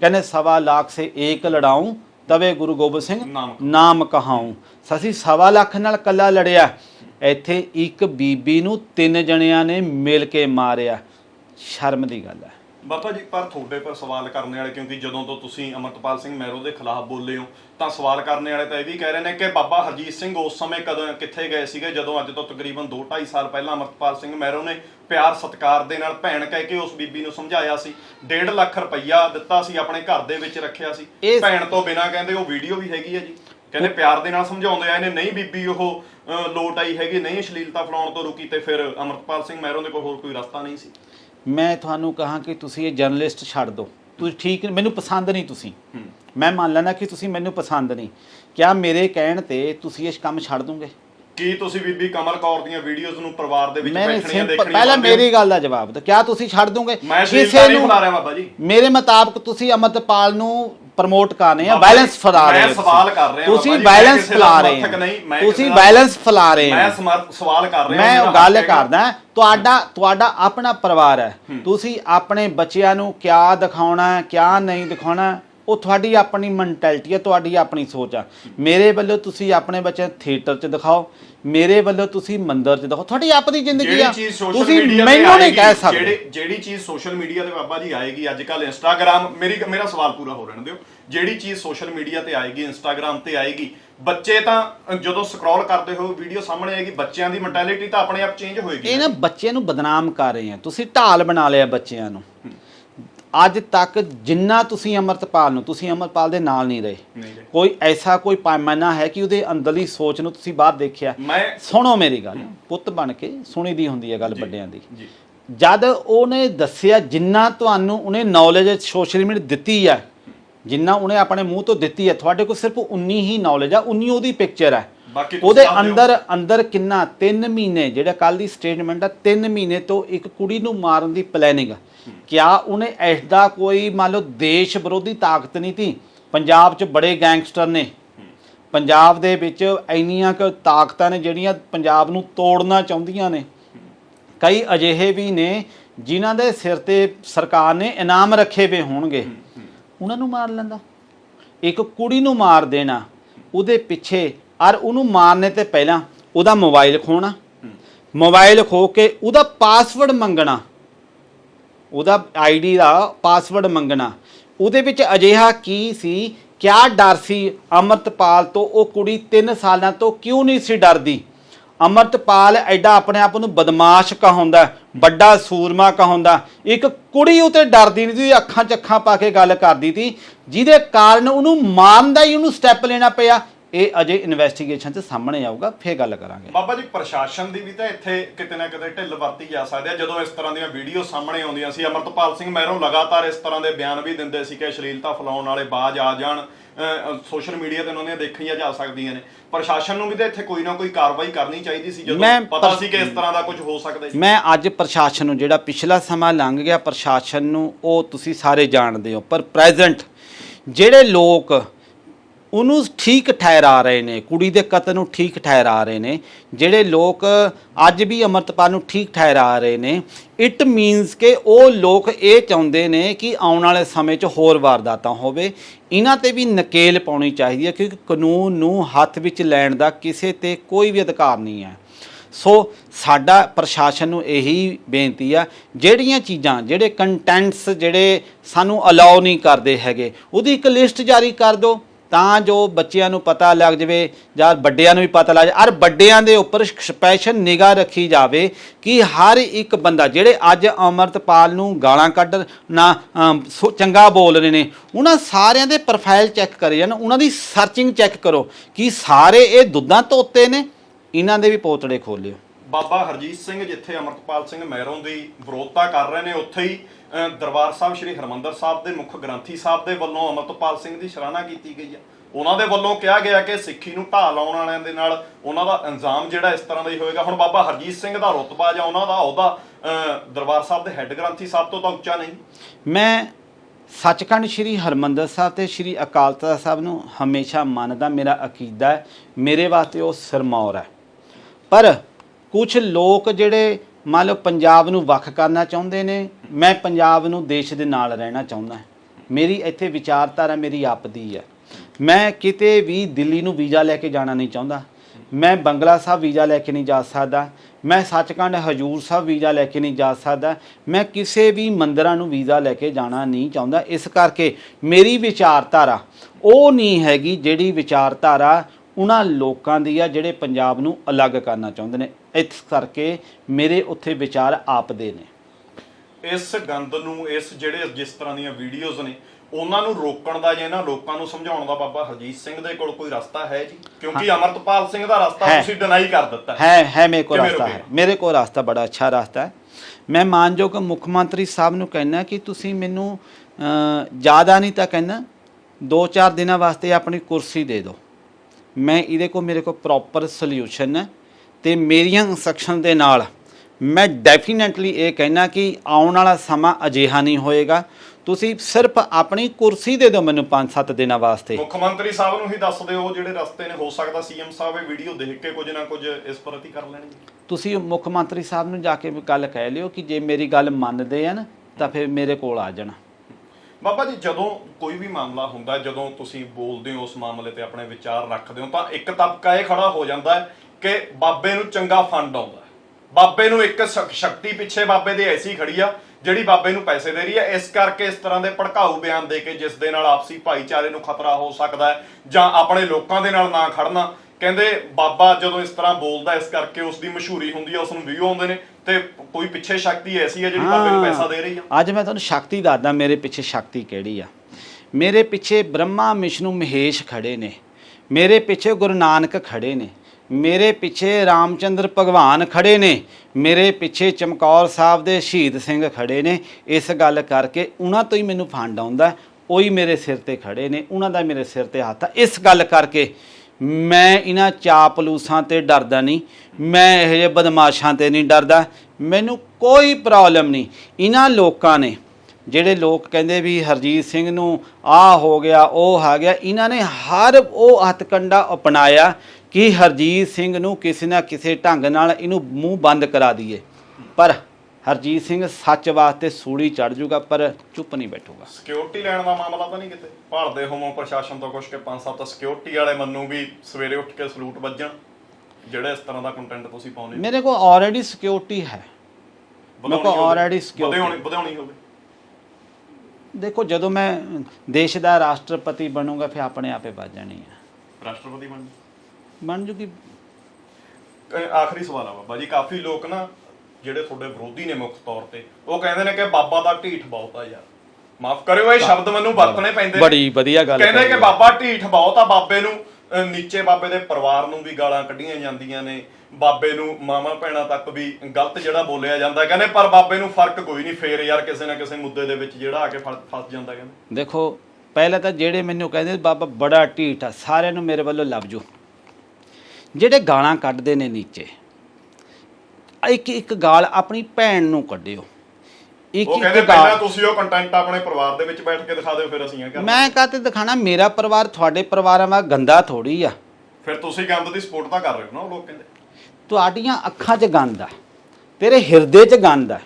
ਕਹਿੰਦੇ ਸਵਾ ਲੱਖ ਸੇ ਏਕ ਲੜਾਉਂ ਤਵੇ ਗੁਰੂ ਗੋਬਿੰਦ ਸਿੰਘ ਨਾਮ ਨਾਮ ਕਹਾਉਂ। ਸਸੀ ਸਵਾ ਲੱਖ ਨਾਲ ਕੱਲਾ ਲੜਿਆ। ਇੱਥੇ ਇੱਕ ਬੀਬੀ ਨੂੰ ਤਿੰਨ ਜਣਿਆਂ ਨੇ ਮਿਲ ਕੇ ਮਾਰਿਆ। ਸ਼ਰਮ ਦੀ ਗੱਲ ਹੈ। ਬਾਬਾ ਜੀ ਪਰ ਤੁਹਾਡੇ ਪਰ ਸਵਾਲ ਕਰਨ ਵਾਲੇ ਕਿਉਂਕਿ ਜਦੋਂ ਤੋਂ ਤੁਸੀਂ ਅਮਰਤਪਾਲ ਸਿੰਘ ਮਹਿਰੋ ਦੇ ਖਿਲਾਫ ਬੋਲੇ ਹੋ ਤਾਂ ਸਵਾਲ ਕਰਨ ਵਾਲੇ ਤਾਂ ਇਹ ਵੀ ਕਹਿ ਰਹੇ ਨੇ ਕਿ ਬਾਬਾ ਹਰਜੀਤ ਸਿੰਘ ਉਸ ਸਮੇਂ ਕਦੋਂ ਕਿੱਥੇ ਗਏ ਸੀਗੇ? ਜਦੋਂ ਅੱਜ ਤੋਂ ਤਕਰੀਬਨ 2-2.5 ਸਾਲ ਪਹਿਲਾਂ ਅਮਰਤਪਾਲ ਸਿੰਘ ਮਹਿਰੋ ਨੇ ਪਿਆਰ ਸਤਿਕਾਰ ਦੇ ਨਾਲ ਭੈਣ ਕਹਿ ਕੇ ਉਸ ਬੀਬੀ ਨੂੰ ਸਮਝਾਇਆ ਸੀ। 1.5 ਲੱਖ ਰੁਪਈਆ ਦਿੱਤਾ ਸੀ ਆਪਣੇ ਘਰ ਦੇ ਵਿੱਚ ਰੱਖਿਆ ਸੀ। ਭੈਣ ਤੋਂ ਬਿਨਾ ਕਹਿੰਦੇ ਉਹ ਵੀਡੀਓ ਵੀ ਹੈਗੀ ਹੈ ਜੀ। ਕਹਿੰਦੇ ਪਿਆਰ ਦੇ ਨਾਲ ਸਮਝਾਉਂਦੇ ਆਏ ਨੇ ਨਹੀਂ ਬੀਬੀ ਉਹ ਲੋਟ ਆਈ ਹੈਗੀ ਨਹੀਂ ਅਸ਼ਲੀਲਤਾ ਫਲਾਉਣ ਤੋਂ ਰੁਕੀ ਤੇ ਫਿਰ ਅਮਰਤਪਾਲ ਸਿੰਘ ਮਹਿਰੋ ਦੇ ਕੋਲ ਹੋਰ ਕੋਈ ਰਸਤਾ ਨਹੀਂ ਸੀ। ਮੈਂ ਤੁਹਾਨੂੰ ਕਹਾਂ ਕਿ ਤੁਸੀਂ ਇਹ ਜਰਨਲਿਸਟ ਛੱਡ ਦਿਓ ਤੁਸੀਂ ਠੀਕ ਮੈਨੂੰ ਪਸੰਦ ਨਹੀਂ ਤੁਸੀਂ। ਮੈਂ ਮੰਨ ਲੈਣਾ ਕਿ ਤੁਸੀਂ ਮੈਨੂੰ ਪਸੰਦ ਨਹੀਂ। ਕਿਆ ਮੇਰੇ ਕਹਿਣ ਤੇ ਤੁਸੀਂ ਇਹ ਕੰਮ ਛੱਡ ਦੋਗੇ? ਕੀ ਤੁਸੀਂ ਬੀਬੀ ਕਮਲ ਕੌਰ ਦੀਆਂ ਵੀਡੀਓਜ਼ ਨੂੰ ਪਰਿਵਾਰ ਦੇ ਵਿੱਚ ਬੈਠਣੀਆਂ ਦੇਖਣੀਆਂ ਪਹਿਲਾਂ? ਮੇਰੀ ਗੱਲ ਦਾ ਜਵਾਬ ਦਿਓ। ਕਿਆ ਤੁਸੀਂ ਛੱਡ ਦੋਗੇ? ਬੁਲਾ ਰਿਹਾ ਬਾਬਾ ਜੀ। ਮੇਰੇ ਮੁਤਾਬਕ ਤੁਸੀਂ ਅਮਰਤਪਾਲ ਨੂੰ ਪ੍ਰਮੋਟ ਕਰਨੇ ਆ ਬਾਬਾ ਜੀ, ਬੈਲੈਂਸ ਫੈਲਾ ਰਹੇ ਮੈਂ ਸਵਾਲ ਕਰ ਰਿਹਾ ਤੁਸੀਂ ਮੈਂ ਬੈਲੈਂਸ ਫੈਲਾ ਰਹੇ ਹੋ। ਮੈਂ ਤੁਸੀਂ ਬੈਲੈਂਸ ਫੈਲਾ ਰਹੇ ਮੈਂ ਹੋ। ਸਮਰ- ਸਵਾਲ ਕਰ ਰਿਹਾ ਮੈਂ ਗੱਲ। ਕਰਦਾ ਤੁਹਾਡਾ ਤੁਹਾਡਾ ਆਪਣਾ ਪਰਿਵਾਰ ਹੈ। ਤੁਸੀਂ ਆਪਣੇ ਬੱਚਿਆਂ ਨੂੰ ਕਿਆ ਦਿਖਾਉਣਾ ਹੈ ਕਿਆ ਨਹੀਂ ਦਿਖਾਉਣਾ ਉਹ ਤੁਹਾਡੀ ਆਪਣੀ ਮੈਂਟੈਲਿਟੀ ਹੈ ਤੁਹਾਡੀ ਆਪਣੀ ਸੋਚ ਆ। ਮੇਰੇ ਵੱਲੋਂ ਤੁਸੀਂ ਆਪਣੇ ਬੱਚਿਆਂ ਥੀਏਟਰ 'ਚ ਦਿਖਾਓ ਮੇਰੇ ਵੱਲੋਂ ਤੁਸੀਂ ਮੰਦਿਰ 'ਚ ਦਿਖਾਓ। ਤੁਹਾਡੀ ਆਪਣੀ ਜ਼ਿੰਦਗੀ ਆ। ਚੀਜ਼ ਤੁਸੀਂ ਤੇ ਮੈਨੂੰ ਨਹੀਂ ਆਏਗੀ, ਕਹਿ ਸਕਦੇ। ਜਿਹੜੀ ਜਿਹੜੀ ਚੀਜ਼ ਸੋਸ਼ਲ ਮੀਡੀਆ ਤੇ ਬਾਬਾ ਜੀ ਆਏਗੀ ਅੱਜ ਕੱਲ ਇੰਸਟਾਗ੍ਰam ਮੇਰੀ ਮੇਰਾ ਸਵਾਲ ਪੂਰਾ ਹੋ ਰਹਿਣ ਦਿਓ। ਜਿਹੜੀ ਚੀਜ਼ ਸੋਸ਼ਲ ਮੀਡੀਆ ਤੇ ਆਏਗੀ ਇੰਸਟਾਗ੍ਰam ਤੇ ਆਏਗੀ ਬੱਚੇ ਤਾਂ ਜਦੋਂ ਸਕਰੋਲ ਕਰਦੇ ਹੋ ਵੀਡੀਓ ਸਾਹਮਣੇ ਆਏਗੀ ਬੱਚਿਆਂ ਦੀ ਮੈਂਟੈਲਿਟੀ ਤਾਂ ਆਪਣੇ ਆਪ ਚੇਂਜ ਹੋਏਗੀ ਇਹ ਨਾ। ਬੱਚਿਆਂ ਨੂੰ ਬਦਨਾਮ ਕਰ ਰਹੇ ਆ। ਤੁਸੀਂ ਢਾਲ ਬਣਾ ਲਿਆ ਬੱਚਿਆਂ ਨੂੰ। ਅੱਜ ਤੱਕ ਜਿੰਨਾ ਤੁਸੀਂ ਅਮਰਤਪਾਲ ਨੂੰ ਤੁਸੀਂ ਅਮਰਪਾਲ ਦੇ ਨਾਲ ਨਹੀਂ ਰਹੇ। ਕੋਈ ਐਸਾ ਕੋਈ ਪੈਮਾਨਾ ਹੈ ਕਿ ਉਹਦੇ ਅੰਦਰਲੀ ਸੋਚ ਨੂੰ ਤੁਸੀਂ ਬਾਹਰ ਦੇਖਿਆ? ਮੈਂ ਸੁਣੋ ਮੇਰੀ ਗੱਲ ਪੁੱਤ ਬਣ ਕੇ ਸੁਣੀ ਦੀ ਹੁੰਦੀ ਹੈ ਗੱਲ ਵੱਡਿਆਂ ਦੀ। ਜਦ ਉਹਨੇ ਦੱਸਿਆ ਜਿੰਨਾ ਤੁਹਾਨੂੰ ਉਹਨੇ ਨੌਲੇਜ ਸੋਸ਼ਲ ਮੀਡੀਆ ਦਿੱਤੀ ਹੈ ਜਿੰਨਾ ਉਹਨੇ ਆਪਣੇ ਮੂੰਹ ਤੋਂ ਦਿੱਤੀ ਹੈ ਤੁਹਾਡੇ ਕੋਲ ਸਿਰਫ ਉਨੀ ਹੀ ਨੌਲੇਜ ਆ ਉਨੀ ਉਹਦੀ ਪਿਕਚਰ ਹੈ। ਬਾਕੀ ਉਹਦੇ। ਅੰਦਰ ਅੰਦਰ ਕਿੰਨਾ 3 ਮਹੀਨੇ ਜਿਹੜਾ ਕੱਲ ਦੀ ਸਟੇਟਮੈਂਟ ਆ 3 ਮਹੀਨੇ ਤੋਂ ਇੱਕ ਕੁੜੀ ਨੂੰ ਮਾਰਨ ਦੀ ਪਲੈਨਿੰਗ ਕਿਆ ਉਹਨੇ ਇਸ ਦਾ ਕੋਈ ਮੰਨ ਲਓ ਦੇਸ਼ ਵਿਰੋਧੀ ਤਾਕਤ ਨਹੀਂ ਸੀ ਪੰਜਾਬ 'ਚ ਬੜੇ ਗੈਂਗਸਟਰ ਨੇ। ਪੰਜਾਬ ਦੇ ਵਿੱਚ ਇੰਨੀਆਂ ਕੁ ਤਾਕਤਾਂ ਨੇ ਜਿਹੜੀਆਂ ਪੰਜਾਬ ਨੂੰ ਤੋੜਨਾ ਚਾਹੁੰਦੀਆਂ ਨੇ। ਕਈ ਅਜਿਹੇ ਵੀ ਨੇ ਜਿਨ੍ਹਾਂ ਦੇ ਸਿਰ ਤੇ ਸਰਕਾਰ ਨੇ ਇਨਾਮ ਰੱਖੇ ਵੇ ਹੋਣਗੇ। ਉਹਨਾਂ ਨੂੰ ਮਾਰ ਲੈਂਦਾ। ਇੱਕ ਕੁੜੀ ਨੂੰ ਮਾਰ ਦੇਣਾ ਉਹਦੇ ਪਿੱਛੇ ਔਰ ਉਹਨੂੰ ਮਾਰਨੇ ਤੇ ਪਹਿਲਾਂ ਉਹਦਾ ਮੋਬਾਈਲ ਖੋਣਾ, ਮੋਬਾਈਲ ਖੋ ਕੇ ਉਹਦਾ ਪਾਸਵਰਡ ਮੰਗਣਾ, ਉਹਦਾ ਆਈਡੀ ਦਾ ਪਾਸਵਰਡ ਮੰਗਣਾ, ਉਹਦੇ ਵਿੱਚ ਅਜਿਹਾ ਕੀ ਸੀ, ਕਿਆ ਡਰ ਸੀ ਅਮਰਤਪਾਲ ਤੋਂ, ਉਹ ਕੁੜੀ 3 ਸਾਲਾਂ ਤੋਂ ਕਿਉਂ ਨਹੀਂ ਸੀ ਡਰਦੀ? ਅਮਰਤਪਾਲ ਐਡਾ ਆਪਣੇ ਆਪ ਨੂੰ ਬਦਮਾਸ਼ ਕਹਾਉਂਦਾ, ਵੱਡਾ ਸੂਰਮਾ ਕਹਾਉਂਦਾ, ਇੱਕ ਕੁੜੀ ਉਤੇ ਡਰਦੀ ਨਹੀਂ ਸੀ, ਅੱਖਾਂ 'ਚ ਅੱਖਾਂ ਪਾ ਕੇ ਗੱਲ ਕਰਦੀ ਸੀ, ਜਿਹਦੇ ਕਾਰਨ ਉਹਨੂੰ ਮਾਰਨ ਦਾ ਹੀ ਉਹਨੂੰ ਸਟੈਪ ਲੈਣਾ ਪਿਆ ਇਹ ਅਜੇ ਇਨਵੈਸਟੀਗੇਸ਼ਨ 'ਚ ਸਾਹਮਣੇ ਆਊਗਾ ਫੇਰ ਗੱਲ ਕਰਾਂਗੇ। ਬਾਬਾ ਜੀ ਪ੍ਰਸ਼ਾਸਨ ਦੀ ਵੀ ਤਾਂ ਇੱਥੇ ਕਿਤੇ ਨਾ ਕਿਤੇ ਢਿੱਲ ਵਰਤੀ ਜਾ ਸਕਦੀ ਹੈ। ਜਦੋਂ ਇਸ ਤਰ੍ਹਾਂ ਦੀਆਂ ਵੀਡੀਓ ਸਾਹਮਣੇ ਆਉਂਦੀਆਂ ਸੀ ਅਮਰਤਪਾਲ ਸਿੰਘ ਮਹਿਰੋਂ ਲਗਾਤਾਰ ਇਸ ਤਰ੍ਹਾਂ ਦੇ ਬਿਆਨ ਵੀ ਦਿੰਦੇ ਸੀ ਕਿ ਅਸ਼ਲੀਲਤਾ ਫੈਲਾਉਣ ਵਾਲੇ ਬਾਜ ਆ ਜਾਣ ਸੋਸ਼ਲ ਮੀਡੀਆ ਤੇ ਉਹਨਾਂ ਦੀਆਂ ਦੇਖੀਆਂ ਜਾ ਸਕਦੀਆਂ ਨੇ। ਪ੍ਰਸ਼ਾਸਨ ਨੂੰ ਵੀ ਤਾਂ ਇੱਥੇ ਕੋਈ ਨਾ ਕੋਈ ਕਾਰਵਾਈ ਕਰਨੀ ਚਾਹੀਦੀ ਸੀ ਜਦੋਂ ਪਤਾ ਸੀ ਕਿ ਇਸ ਤਰ੍ਹਾਂ ਦਾ ਕੁਝ ਹੋ ਸਕਦਾ ਮੈਂ ਅੱਜ ਪ੍ਰਸ਼ਾਸਨ ਨੂੰ ਜਿਹੜਾ ਪਿਛਲਾ ਸਮਾਂ ਲੰਘ ਗਿਆ ਪ੍ਰਸ਼ਾਸਨ ਨੂੰ ਉਹ ਤੁਸੀਂ ਸਾਰੇ ਜਾਣਦੇ ਹੋ ਪਰ ਪ੍ਰੈਜ਼ੈਂਟ ਜਿਹੜੇ ਲੋਕ ਉਹਨੂੰ ਠੀਕ ਠਹਿਰਾ ਰਹੇ ਨੇ, ਕੁੜੀ ਦੇ ਕਤਲ ਨੂੰ ਠੀਕ ਠਹਿਰਾ ਰਹੇ ਨੇ, ਜਿਹੜੇ ਲੋਕ ਅੱਜ ਵੀ ਅਮਰਤਪਾਲ ਨੂੰ ਠੀਕ ਠਹਿਰਾ ਰਹੇ ਨੇ ਇਟ ਮੀਨਸ ਕਿ ਉਹ ਲੋਕ ਇਹ ਚਾਹੁੰਦੇ ਨੇ ਕਿ ਆਉਣ ਵਾਲੇ ਸਮੇਂ 'ਚ ਹੋਰ ਵਾਰਦਾਤਾਂ ਹੋਵੇ। ਇਹਨਾਂ ਤੇ ਵੀ ਨਕੇਲ ਪਾਉਣੀ ਚਾਹੀਦੀ ਹੈ ਕਿਉਂਕਿ ਕਾਨੂੰਨ ਨੂੰ ਹੱਥ ਵਿੱਚ ਲੈਣ ਦਾ ਕਿਸੇ ਤੇ ਕੋਈ ਵੀ ਅਧਿਕਾਰ ਨਹੀਂ ਹੈ। ਸੋ ਸਾਡਾ ਪ੍ਰਸ਼ਾਸਨ ਨੂੰ ਇਹੀ ਬੇਨਤੀ ਆ, ਜਿਹੜੀਆਂ ਚੀਜ਼ਾਂ, ਜਿਹੜੇ ਕੰਟੈਂਟਸ ਜਿਹੜੇ ਸਾਨੂੰ ਅਲਾਉ ਨਹੀਂ ਕਰਦੇ ਹੈਗੇ, ਉਹਦੀ ਇੱਕ ਲਿਸਟ ਜਾਰੀ ਕਰ ਦਿਓ। ਤਾਂ ਜੋ ਬੱਚਿਆਂ ਨੂੰ ਪਤਾ ਲੱਗ ਜਾਵੇ ਜਾਂ ਵੱਡਿਆਂ ਨੂੰ ਵੀ ਪਤਾ ਲੱਗ ਜਾਵੇ। ਔਰ ਵੱਡਿਆਂ ਦੇ ਉੱਪਰ ਸਪੈਸ਼ਲ ਨਿਗਾਹ ਰੱਖੀ ਜਾਵੇ ਕਿ ਹਰ ਇੱਕ ਬੰਦਾ, ਜਿਹੜੇ ਅੱਜ ਅਮਰਤਪਾਲ ਨੂੰ ਗਾਲਾਂ ਕੱਢ ਨਾ ਚੰਗਾ ਬੋਲ ਰਹੇ ਨੇ, ਉਹਨਾਂ ਸਾਰਿਆਂ ਦੇ ਪ੍ਰੋਫਾਈਲ ਚੈੱਕ ਕਰੇ ਜਾਣ, ਉਹਨਾਂ ਦੀ ਸਰਚਿੰਗ ਚੈੱਕ ਕਰੋ ਕਿ ਸਾਰੇ ਇਹ ਦੁੱਧਾਂ ਤੋਤੇ ਨੇ, ਇਹਨਾਂ ਦੇ ਵੀ ਪੋਤੜੇ ਖੋਲਿਓ ਬਾਬਾ ਹਰਜੀਤ ਸਿੰਘ, ਜਿੱਥੇ ਅਮਰਤਪਾਲ ਸਿੰਘ ਮਹਿਰੋਂ ਦੀ ਵਿਰੋਧਤਾ ਕਰ ਰਹੇ ਨੇ, ਉੱਥੇ ਹੀ ਦਰਬਾਰ ਸਾਹਿਬ ਸ੍ਰੀ ਹਰਮੰਦਰ ਸਾਹਿਬ ਦੇ ਮੁੱਖ ਗ੍ਰੰਥੀ ਸਾਹਿਬ ਦੇ ਵੱਲੋਂ ਅਮਰਤਪਾਲ ਸਿੰਘ ਦੀ ਸ਼ਲਾਘਾ ਕੀਤੀ ਗਈ ਹੈ। ਉਹਨਾਂ ਦੇ ਵੱਲੋਂ ਕਿਹਾ ਗਿਆ ਕਿ ਸਿੱਖੀ ਨੂੰ ਢਾਹ ਲਾਉਣ ਵਾਲਿਆਂ ਦੇ ਨਾਲ ਉਹਨਾਂ ਦਾ ਇਲਜ਼ਾਮ ਜਿਹੜਾ ਇਸ ਤਰ੍ਹਾਂ ਦਾ ਹੀ ਹੋਏਗਾ। ਹੁਣ ਬਾਬਾ ਹਰਜੀਤ ਸਿੰਘ ਦਾ ਰੁਤਬਾ ਜਾਂ ਉਹਨਾਂ ਦਾ ਅਹੁਦਾ ਦਰਬਾਰ ਸਾਹਿਬ ਦੇ ਹੈੱਡ ਗ੍ਰੰਥੀ ਸਾਹਿਬ ਤੋਂ ਤਾਂ ਉੱਚਾ ਨਹੀਂ। ਮੈਂ ਸੱਚਖੰਡ ਸ੍ਰੀ ਹਰਮੰਦਰ ਸਾਹਿਬ ਤੇ ਸ੍ਰੀ ਅਕਾਲ ਤਖਤ ਸਾਹਿਬ ਨੂੰ ਹਮੇਸ਼ਾ ਮੰਨਦਾ, ਮੇਰਾ ਅਕੀਦਾ ਹੈ, ਮੇਰੇ ਵਾਸਤੇ ਉਹ ਸਿਰਮੌਰ ਹੈ। ਪਰ ਕੁਝ ਲੋਕ ਜਿਹੜੇ ਮੰਨ ਲਓ ਪੰਜਾਬ ਨੂੰ ਵੱਖ ਕਰਨਾ ਚਾਹੁੰਦੇ ਨੇ ਮੈਂ ਪੰਜਾਬ ਨੂੰ ਦੇਸ਼ ਦੇ ਨਾਲ ਰਹਿਣਾ ਚਾਹੁੰਦਾ ਮੇਰੀ ਇੱਥੇ ਵਿਚਾਰਧਾਰਾ ਮੇਰੀ ਆਪਦੀ ਹੈ। ਮੈਂ ਕਿਤੇ ਵੀ ਦਿੱਲੀ ਨੂੰ ਵੀਜ਼ਾ ਲੈ ਕੇ ਜਾਣਾ ਨਹੀਂ ਚਾਹੁੰਦਾ। ਮੈਂ ਬੰਗਲਾ ਸਾਹਿਬ ਵੀਜ਼ਾ ਲੈ ਕੇ ਨਹੀਂ ਜਾ ਸਕਦਾ। ਮੈਂ ਸੱਚਖੰਡ ਹਜੂਰ ਸਾਹਿਬ ਵੀਜ਼ਾ ਲੈ ਕੇ ਨਹੀਂ ਜਾ ਸਕਦਾ। ਮੈਂ ਕਿਸੇ ਵੀ ਮੰਦਰਾਂ ਨੂੰ ਵੀਜ਼ਾ ਲੈ ਕੇ ਜਾਣਾ ਨਹੀਂ ਚਾਹੁੰਦਾ। ਇਸ ਕਰਕੇ ਮੇਰੀ ਵਿਚਾਰਧਾਰਾ ਉਹ ਨਹੀਂ ਹੈਗੀ ਜਿਹੜੀ ਵਿਚਾਰਧਾਰਾ ਉਹਨਾਂ ਲੋਕਾਂ ਦੀ ਆ ਜਿਹੜੇ ਪੰਜਾਬ ਨੂੰ ਅਲੱਗ ਕਰਨਾ ਚਾਹੁੰਦੇ ਨੇ। ਇਸ ਕਰਕੇ ਮੇਰੇ ਉੱਥੇ ਵਿਚਾਰ ਆਪਦੇ ਨੇ। ਇਸ ਗੰਦ ਨੂੰ ਇਸ ਜਿਹੜੇ ਜਿਸ ਤਰ੍ਹਾਂ ਦੀਆਂ ਵੀਡੀਓਜ਼ ਨੇ ਉਹਨਾਂ ਨੂੰ ਰੋਕਣ ਦਾ ਜਾਂ ਇਹਨਾਂ ਲੋਕਾਂ ਨੂੰ ਸਮਝਾਉਣ ਦਾ ਬਾਬਾ ਹਰਜੀਤ ਸਿੰਘ ਦੇ ਕੋਲ ਕੋਈ ਰਸਤਾ ਹੈ ਜੀ? ਕਿਉਂਕਿ ਅਮਰਤਪਾਲ ਸਿੰਘ ਦਾ ਰਸਤਾ। ਤੁਸੀਂ ਡਿਨਾਈ ਕਰ ਦਿੱਤਾ ਹੈ। ਹੈ ਮੇਰੇ ਕੋਲ ਰਾਸਤਾ? ਹੈ? ਮੇਰੇ ਕੋਲ ਰਾਸਤਾ ਬੜਾ ਅੱਛਾ ਰਾਸਤਾ ਹੈ। ਮੈਂ ਮਾਨਯੋਗ ਮੁੱਖ ਮੰਤਰੀ ਸਾਹਿਬ ਨੂੰ ਕਹਿਣਾ ਕਿ ਤੁਸੀਂ ਮੈਨੂੰ ਜ਼ਿਆਦਾ ਨਹੀਂ ਤਾਂ ਕਹਿਣਾ 2-4 ਦਿਨਾਂ ਵਾਸਤੇ ਆਪਣੀ ਕੁਰਸੀ ਦੇ ਦਿਓ। ਮੈਂ ਇਹਦੇ ਕੋਲ ਮੇਰੇ ਕੋਲ ਪ੍ਰੋਪਰ ਸੋਲੂਸ਼ਨ ਹੈ ਤੇ ਮੇਰੀਆਂ ਇਨਸਟਰਕਸ਼ਨ ਦੇ ਨਾਲ ਮੈਂ ਡੈਫੀਨੈਟਲੀ ਇਹ ਕਹਿਣਾ ਕਿ ਆਉਣ ਵਾਲਾ ਸਮਾਂ ਅਜਿਹਾ ਨਹੀਂ ਹੋਏਗਾ। ਤੁਸੀਂ ਸਿਰਫ ਆਪਣੀ ਕੁਰਸੀ ਦੇ ਦਿਓ ਮੈਨੂੰ 5-7 ਦਿਨਾਂ ਵਾਸਤੇ। ਮੁੱਖ ਮੰਤਰੀ ਸਾਹਿਬ ਨੂੰ ਹੀ ਦੱਸ ਦਿਓ ਜਿਹੜੇ ਰਸਤੇ ਨੇ ਹੋ ਸਕਦਾ ਸੀਐਮ ਸਾਹਿਬ ਇਹ ਵੀਡੀਓ ਦੇਖ ਕੇ ਕੁਝ ਨਾ ਕੁਝ ਇਸ ਪ੍ਰਤੀ ਕਰ ਲੈਣਗੇ। ਤੁਸੀਂ ਮੁੱਖ ਮੰਤਰੀ ਸਾਹਿਬ ਨੂੰ ਜਾ ਕੇ ਵੀ ਗੱਲ ਕਹਿ ਲਿਓ ਕਿ ਜੇ ਮੇਰੀ ਗੱਲ ਮੰਨਦੇ ਆ ਨਾ ਤਾਂ ਫਿਰ ਮੇਰੇ ਕੋਲ ਆ ਜਾਣਾ। ਬਾਬਾ ਜੀ ਜਦੋਂ ਕੋਈ ਵੀ ਮਾਮਲਾ ਹੁੰਦਾ ਜਦੋਂ ਤੁਸੀਂ ਬੋਲਦੇ ਹੋ ਉਸ ਮਾਮਲੇ ਤੇ ਆਪਣੇ ਵਿਚਾਰ ਰੱਖਦੇ ਹੋ ਤਾਂ ਇੱਕ ਤਬਕਾ ਇਹ ਖੜਾ ਹੋ ਜਾਂਦਾ ਹੈ ਕਿ ਬਾਬੇ ਨੂੰ ਚੰਗਾ ਫੰਡ ਆਉਂਦਾ ਬਾਬੇ ਨੂੰ ਇੱਕ ਸ਼ਕ- ਸ਼ਕਤੀ ਪਿੱਛੇ ਬਾਬੇ ਦੀ ਐਸੀ ਖੜੀ ਆ ਜਿਹੜੀ ਬਾਬੇ ਨੂੰ ਪੈਸੇ ਦੇ ਰਹੀ ਹੈ ਇਸ ਕਰਕੇ ਇਸ ਤਰ੍ਹਾਂ ਦੇ ਭੜਕਾਊ ਬਿਆਨ ਦੇ ਕੇ ਜਿਸ ਦੇ ਨਾਲ ਆਪਸੀ ਭਾਈਚਾਰੇ ਨੂੰ ਖਤਰਾ ਹੋ ਸਕਦਾ ਹੈ ਜਾਂ ਆਪਣੇ ਲੋਕਾਂ ਦੇ ਨਾਲ ਨਾ ਖੜਨਾ। ਕਹਿੰਦੇ ਬਾਬਾ ਜਦੋਂ ਇਸ ਤਰ੍ਹਾਂ ਬੋਲਦਾ ਇਸ ਕਰਕੇ ਉਸ ਦੀ ਮਸ਼ਹੂਰੀ ਹੁੰਦੀ ਹੈ ਉਸ ਨੂੰ ਵਿਊ ਆਉਂਦੇ ਨੇ ਤੇ ਕੋਈ ਪਿੱਛੇ ਸ਼ਕਤੀ ਐਸੀ ਹੈ ਜਿਹੜੀ ਬਾਬੇ ਨੂੰ ਪੈਸਾ ਦੇ ਰਹੀ ਆ? ਅੱਜ ਮੈਂ ਤੁਹਾਨੂੰ ਸ਼ਕਤੀ ਦੱਸਦਾ ਮੇਰੇ ਪਿੱਛੇ ਸ਼ਕਤੀ ਕਿਹੜੀ ਆ। ਮੇਰੇ ਪਿੱਛੇ ਬ੍ਰਹਮਾ ਵਿਸ਼ਨੂੰ ਮਹੇਸ਼ ਖੜੇ ਨੇ। ਮੇਰੇ ਪਿੱਛੇ ਗੁਰੂ ਨਾਨਕ ਖੜੇ ਨੇ। ਮੇਰੇ ਪਿੱਛੇ ਰਾਮਚੰਦਰ ਭਗਵਾਨ ਖੜੇ ਨੇ। ਮੇਰੇ ਪਿੱਛੇ ਚਮਕੌਰ ਸਾਹਿਬ ਦੇ ਸ਼ਹੀਦ ਸਿੰਘ ਖੜੇ ਨੇ। ਇਸ ਗੱਲ ਕਰਕੇ ਉਹਨਾਂ ਤੋਂ ਹੀ ਮੈਨੂੰ ਫੰਡ ਆਉਂਦਾ ਉਹੀ ਮੇਰੇ ਸਿਰ ਤੇ ਖੜੇ ਨੇ। ਉਹਨਾਂ ਦਾ ਮੇਰੇ ਸਿਰ ਤੇ ਹੱਥ ਆ। ਇਸ ਗੱਲ ਕਰਕੇ ਮੈਂ ਇਹਨਾਂ ਚਾਪਲੂਸਾਂ ਤੇ ਡਰਦਾ ਨਹੀਂ। ਮੈਂ ਇਹੋ ਜਿਹੇ ਬਦਮਾਸ਼ਾਂ ਤੇ ਨਹੀਂ ਡਰਦਾ। ਮੈਨੂੰ ਕੋਈ ਪ੍ਰੋਬਲਮ ਨਹੀਂ। ਇਹਨਾਂ ਲੋਕਾਂ ਨੇ ਜਿਹੜੇ ਲੋਕ ਕਹਿੰਦੇ ਵੀ ਹਰਜੀਤ ਸਿੰਘ ਨੂੰ ਆ ਹੋ ਗਿਆ ਉਹ ਆ ਗਿਆ ਇਹਨਾਂ ਨੇ ਹਰ ਉਹ ਹੱਥਕੰਡਾ ਅਪਣਾਇਆ ਕਿ ਹਰਜੀਤ ਸਿੰਘ ਨੂੰ ਕਿਸੇ ਨਾ ਕਿਸੇ ਢੰਗ ਨਾਲ ਇਹਨੂੰ ਮੂੰਹ ਬੰਦ ਕਰਾ ਦਈਏ। ਪਰ ਹਰਜੀਤ ਸਿੰਘ ਸੱਚ ਵਾਸਤੇ ਸੂਲੀ ਚੜ ਜਾਊਗਾ ਪਰ ਚੁੱਪ ਨਹੀਂ ਬੈਠੂਗਾ। ਸਿਕਿਉਰਿਟੀ ਲੈਣ ਦਾ ਮਾਮਲਾ ਤਾਂ ਨਹੀਂ ਕਿਤੇ? ਭਾਲਦੇ ਹੋਮੋ ਪ੍ਰਸ਼ਾਸਨ ਤੋਂ ਕੁਝ ਕਿ ਪੰਜ ਸੱਤ ਸਿਕਿਉਰਿਟੀ ਵਾਲੇ ਮੰਨੂ ਵੀ ਸਵੇਰੇ ਉੱਠ ਕੇ ਸਲੂਟ ਵੱਜਣ। ਜਿਹੜੇ ਇਸ ਤਰ੍ਹਾਂ ਦਾ ਕੰਟੈਂਟ ਤੁਸੀਂ ਪਾਉਂਦੇ ਮੇਰੇ ਕੋਲ ਆਲਰੇਡੀ ਸਿਕਿਉਰਿਟੀ ਹੈ। ਮੇਰੇ ਕੋਲ security- ਵਧਾਉਣੀ ਵਧਾਉਣੀ ਹੋਵੇ। ਦੇਖੋ ਜਦੋਂ ਮੈਂ ਦੇਸ਼ ਦਾ ਰਾਸ਼ਟਰਪਤੀ ਬਣੂੰਗਾ ਫਿਰ ਆਪਣੇ ਆਪੇ ਵੱਜ ਜਾਣੀ ਹੈ ਰਾਸ਼ਟਰਪਤੀ ਬਣ ਬਣ ਜੂਗੀ। ਅਹ ਆਖਰੀ ਸਵਾਲ ਆ ਬਾਬਾ ਜੀ ਕਾਫੀ ਲੋਕ ਨਾ ਜਿਹੜੇ ਤੁਹਾਡੇ ਵਿਰੋਧੀ ਨੇ ਮੁੱਖ ਤੌਰ ਤੇ ਉਹ ਕਹਿੰਦੇ ਨੇ ਕਿ ਬਾਬਾ ਦਾ ਢੀਠ ਬਹੁਤ ਆ ਯਾਰ। ਮਾਫ ਕਰਿਓ ਇਹ ਸ਼ਬਦ ਮੈਨੂੰ ਵਰਤਣੇ ਪੈਂਦੇ ਨੇ। ਬੜੀ ਵਧੀਆ ਗੱਲ ਕਹਿੰਦੇ ਕਿ। ਬਾਬਾ ਢੀਠ ਬਹੁਤ ਆ ਬਾਬੇ ਨੂੰ ਅਹ ਨੀਚੇ ਬਾਬੇ ਦੇ ਪਰਿਵਾਰ ਨੂੰ ਵੀ ਗਾਲਾਂ ਕੱਢੀਆਂ ਜਾਂਦੀਆਂ ਨੇ। ਬਾਬੇ ਨੂੰ ਮਾਮਾ ਭੈਣਾਂ ਤੱਕ ਵੀ ਗਲਤ ਜਿਹੜਾ ਬੋਲਿਆ ਜਾਂਦਾ ਕਹਿੰਦੇ ਪਰ ਬਾਬੇ ਨੂੰ ਫ਼ਰਕ ਕੋਈ ਨਹੀਂ ਫੇਰ ਯਾਰ ਕਿਸੇ ਨਾ ਕਿਸੇ ਮੁੱਦੇ ਦੇ ਵਿੱਚ ਜਿਹੜਾ ਆ ਕੇ ਫਸ ਫਸ ਜਾਂਦਾ ਕਹਿੰਦੇ। ਦੇਖੋ ਪਹਿਲਾਂ ਤਾਂ ਜਿਹੜੇ ਮੈਨੂੰ ਕਹਿੰਦੇ ਬਾਬਾ ਬੜਾ ਢੀਠ ਆ ਸਾਰਿਆਂ ਨੂੰ ਮੇਰੇ ਵੱਲੋਂ ਲੱਭ ਜੋ। ਜਿਹੜੇ ਗਾਲਾਂ ਕੱਢਦੇ ਨੇ ਨੀਚੇ ਇੱਕ ਇੱਕ ਗਾਲ ਆਪਣੀ ਭੈਣ ਨੂੰ ਕੱਢਿਓ। ਇੱਕ ਉਹ ਕਹਿੰਦੇ ਇੱਕ ਪਹਿਲਾਂ ਗਾਲ ਤੁਸੀਂ ਉਹ ਕੰਟੈਂਟ ਆਪਣੇ ਪਰਿਵਾਰ ਦੇ ਵਿੱਚ ਬੈਠ ਕੇ ਦਿਖਾ ਦਿਓ ਫਿਰ ਅਸੀਂ ਇਹ ਕਰਦੇ ਮੈਂ ਕਾਤੇ ਦਿਖਾਣਾ? ਮੇਰਾ ਪਰਿਵਾਰ ਤੁਹਾਡੇ ਪਰਿਵਾਰਾਂ ਵਾਂਗ ਗੰਦਾ ਥੋੜੀ ਆ। ਫਿਰ ਤੁਸੀਂ ਗੰਦ ਦੀ ਸਪੋਰਟ ਤਾਂ ਕਰ ਰਹੇ ਹੋ ਨਾ ਉਹ ਲੋਕ ਕਹਿੰਦੇ। ਤੁਹਾਡੀਆਂ ਅੱਖਾਂ 'ਚ ਗੰਦ ਆ ਤੇਰੇ ਹਿਰਦੇ 'ਚ ਗੰਦ ਆ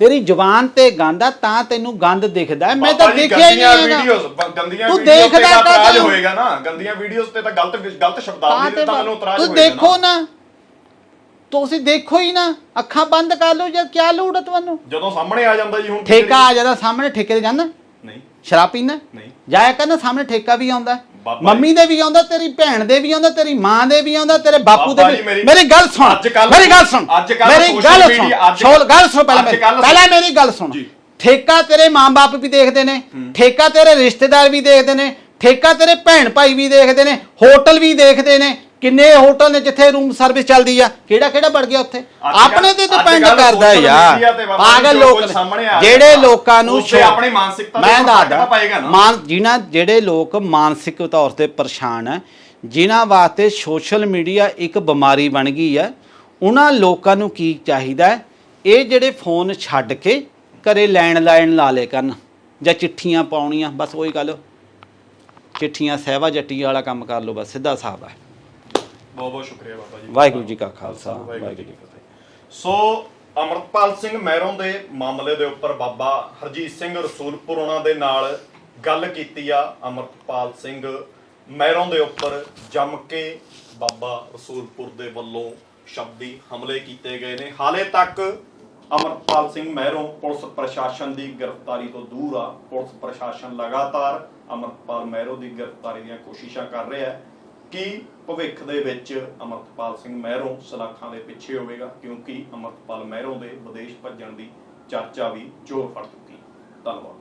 ਤੇਰੀ ਜ਼ੁਬਾਨ ਤੇ ਗੰਦ ਆ ਤਾਂ ਤੈਨੂੰ ਗੰਦ ਦਿਖਦਾ। ਮੈਂ ਤਾਂ ਦੇਖਿਆ ਹੀ ਨਹੀਂ। ਵੀਡੀਓਜ਼ ਗੰਦੀਆਂ ਤੂੰ ਤੇ ਦੇਖਦਾ ਤਾਂ ਇਤਰਾਜ਼ ਕਾਹਤੇ ਹੋ? ਹੋਏਗਾ ਨਾ ਗੰਦੀਆਂ ਵੀਡੀਓਜ਼ ਤੇ ਤਾਂ ਗਲਤ ਗਲਤ ਤਾਂ ਸ਼ਬਦਾਵਲੀ ਤੇ ਤੇ ਤਾਂ ਮੈਨੂੰ ਇਤਰਾਜ਼ ਤੂੰ ਹੋਏਗਾ ਦੇਖੋ ਨਾ ਤੁਸੀਂ ਦੇਖੋ ਹੀ ਨਾ ਅੱਖਾਂ ਬੰਦ ਕਰ ਲਓ ਜਾਂ ਕਿਆ ਲੋੜ ਹੈ ਤੁਹਾਨੂੰ ਜਦੋਂ ਸਾਹਮਣੇ ਆ ਜਾਂਦਾ ਜੀ ਹੁਣ ਠੇਕਾ ਆ ਜਾਂਦਾ ਸਾਹਮਣੇ ਠੇਕੇ ਤੇ ਜਾਂਦਾ ਨਹੀਂ ਸ਼ਰਾਬ ਪੀਣਾ ਨਹੀਂ ਜਾਇਆ ਕਰ ਨਾ ਸਾਹਮਣੇ ਠੇਕਾ ਵੀ ਆਉਂਦਾ। ਬਾਬਾ ਮੰਮੀ ਦੇ ਵੀ ਆਉਂਦਾ ਤੇਰੀ ਭੈਣ ਦੇ ਵੀ ਆਉਂਦਾ ਤੇਰੀ ਮਾਂ ਦੇ ਵੀ ਆਉਂਦਾ ਤੇਰੇ ਬਾਪੂ ਦੇ ਬਾਬਾ ਜੀ, ਵੀ ਮੇਰੀ- ਮੇਰੀ ਗੱਲ ਸੁਣ ਮੇਰੀ ਗੱਲ ਸੁਣ ਮੇਰੀ social ਗੱਲ media- ਸੁਣ ਅੱਜ- ਛੋਲ ਗੱਲ ਸੁਣ ਪਹਿਲਾਂ ਮੇਰੀ ਅੱਜ-ਕੱਲ੍ਹ- ਪਹਿਲਾਂ ਮੇਰੀ ਗੱਲ ਸੁਣ। ਜੀ। ਠੇਕਾ ਤੇਰੇ ਮਾਂ-ਬਾਪ ਵੀ ਦੇਖਦੇ ਨੇ ਠੇਕਾ ਤੇਰੇ ਰਿਸ਼ਤੇਦਾਰ ਵੀ ਦੇਖਦੇ ਨੇ ਠੇਕਾ ਤੇਰੇ ਭੈਣ ਭਾਈ ਵੀ ਦੇਖਦੇ ਨੇ ਹੋਟਲ ਵੀ ਦੇਖਦੇ ਨੇ ਕਿੰਨੇ ਹੋਟਲ ਨੇ ਜਿੱਥੇ ਰੂਮ ਸਰਵਿਸ ਚੱਲਦੀ ਆ? ਕਿਹੜਾ ਕਿਹੜਾ ਵੜ ਗਿਆ ਉੱਥੇ? ਆਪਣੇ ਤੇ ਡਿਪੈਂਡ ਕਰਦਾ ਯਾਰ। ਪਾਗਲ ਲੋਕ ਜਿਹੜੇ ਲੋਕਾਂ ਨੂੰ ਆਪਣੀ ਮਾਨਸਿਕਤਾ ਮੈਂ ਦੱਸਦਾ। ਮਾਨ ਜਿਨ੍ਹਾਂ ਜਿਹੜੇ ਲੋਕ ਮਾਨਸਿਕ ਤੌਰ ਤੇ ਪਰੇਸ਼ਾਨ ਹੈ ਜਿਨ੍ਹਾਂ ਵਾਸਤੇ ਸੋਸ਼ਲ ਮੀਡੀਆ ਇੱਕ ਬਿਮਾਰੀ ਬਣ ਗਈ ਹੈ ਉਹਨਾਂ ਲੋਕਾਂ ਨੂੰ ਕੀ ਚਾਹੀਦਾ ਇਹ ਜਿਹੜੇ ਫੋਨ ਛੱਡ ਕੇ ਘਰੇ ਲੈਣ ਲਾਈਨ ਲਾ ਲੇ ਕਰਨ ਜਾਂ ਚਿੱਠੀਆਂ ਪਾਉਣੀਆਂ ਬਸ ਉਹੀ ਗੱਲ। ਚਿੱਠੀਆਂ ਸਹਿਵਾ ਜੱਟੀ ਵਾਲਾ ਕੰਮ ਕਰ ਲਓ ਬਸ ਸਿੱਧਾ ਸਾਫ਼ ਹੈ ਬਹੁਤ ਬਹੁਤ ਸ਼ੁਕਰੀਆ ਬਾਬਾ ਜੀ। ਵਾਹਿਗੁਰੂ ਜੀ ਕਾ ਖਾਲਸਾ ਵਾਹਿਗੁਰੂ ਜੀ ਕੀ ਫਤਿਹ। ਸੋ ਅਮਰਪਾਲ ਸਿੰਘ ਮਹਿਰੋਂ ਦੇ ਮਾਮਲੇ ਦੇ ਉੱਪਰ ਬਾਬਾ ਹਰਜੀਤ ਸਿੰਘ ਰਸੂਲਪੁਰ ਉਹਨਾਂ ਦੇ ਨਾਲ ਗੱਲ ਕੀਤੀ ਆ ਅਮਰਪਾਲ ਸਿੰਘ ਮਹਿਰੋਂ ਦੇ ਉੱਪਰ ਜੰਮ ਕੇ ਬਾਬਾ ਰਸੂਲਪੁਰ ਦੇ ਵੱਲੋਂ ਸ਼ਬਦੀ ਹਮਲੇ ਕੀਤੇ ਗਏ ਨੇ। ਹਾਲੇ ਤੱਕ ਅਮਰਪਾਲ ਸਿੰਘ ਮਹਿਰੋਂ ਪੁਲਿਸ ਪ੍ਰਸ਼ਾਸਨ ਦੀ ਗ੍ਰਿਫਤਾਰੀ ਤੋਂ ਦੂਰ ਆ। ਪੁਲਿਸ ਪ੍ਰਸ਼ਾਸਨ ਲਗਾਤਾਰ ਅਮਰਪਾਲ ਮਹਿਰੋਂ ਦੀ ਗ੍ਰਿਫਤਾਰੀ ਦੀਆਂ ਕੋਸ਼ਿਸ਼ਾਂ ਕਰ ਰਿਹਾ ਹੈ। ਕਿ ਭਵਿੱਖ ਦੇ ਵਿੱਚ ਅਮਰਪਾਲ ਸਿੰਘ ਮਹਿਰੋਂ ਸਲਾਖਾਂ ਦੇ ਪਿੱਛੇ ਹੋਵੇਗਾ? ਕਿਉਂਕਿ ਅਮਰਪਾਲ ਮਹਿਰੋਂ ਦੇ ਵਿਦੇਸ਼ ਭੱਜਣ ਦੀ ਚਰਚਾ ਵੀ ਜ਼ੋਰ ਫੜ ਚੁੱਕੀ। ਧੰਨਵਾਦ।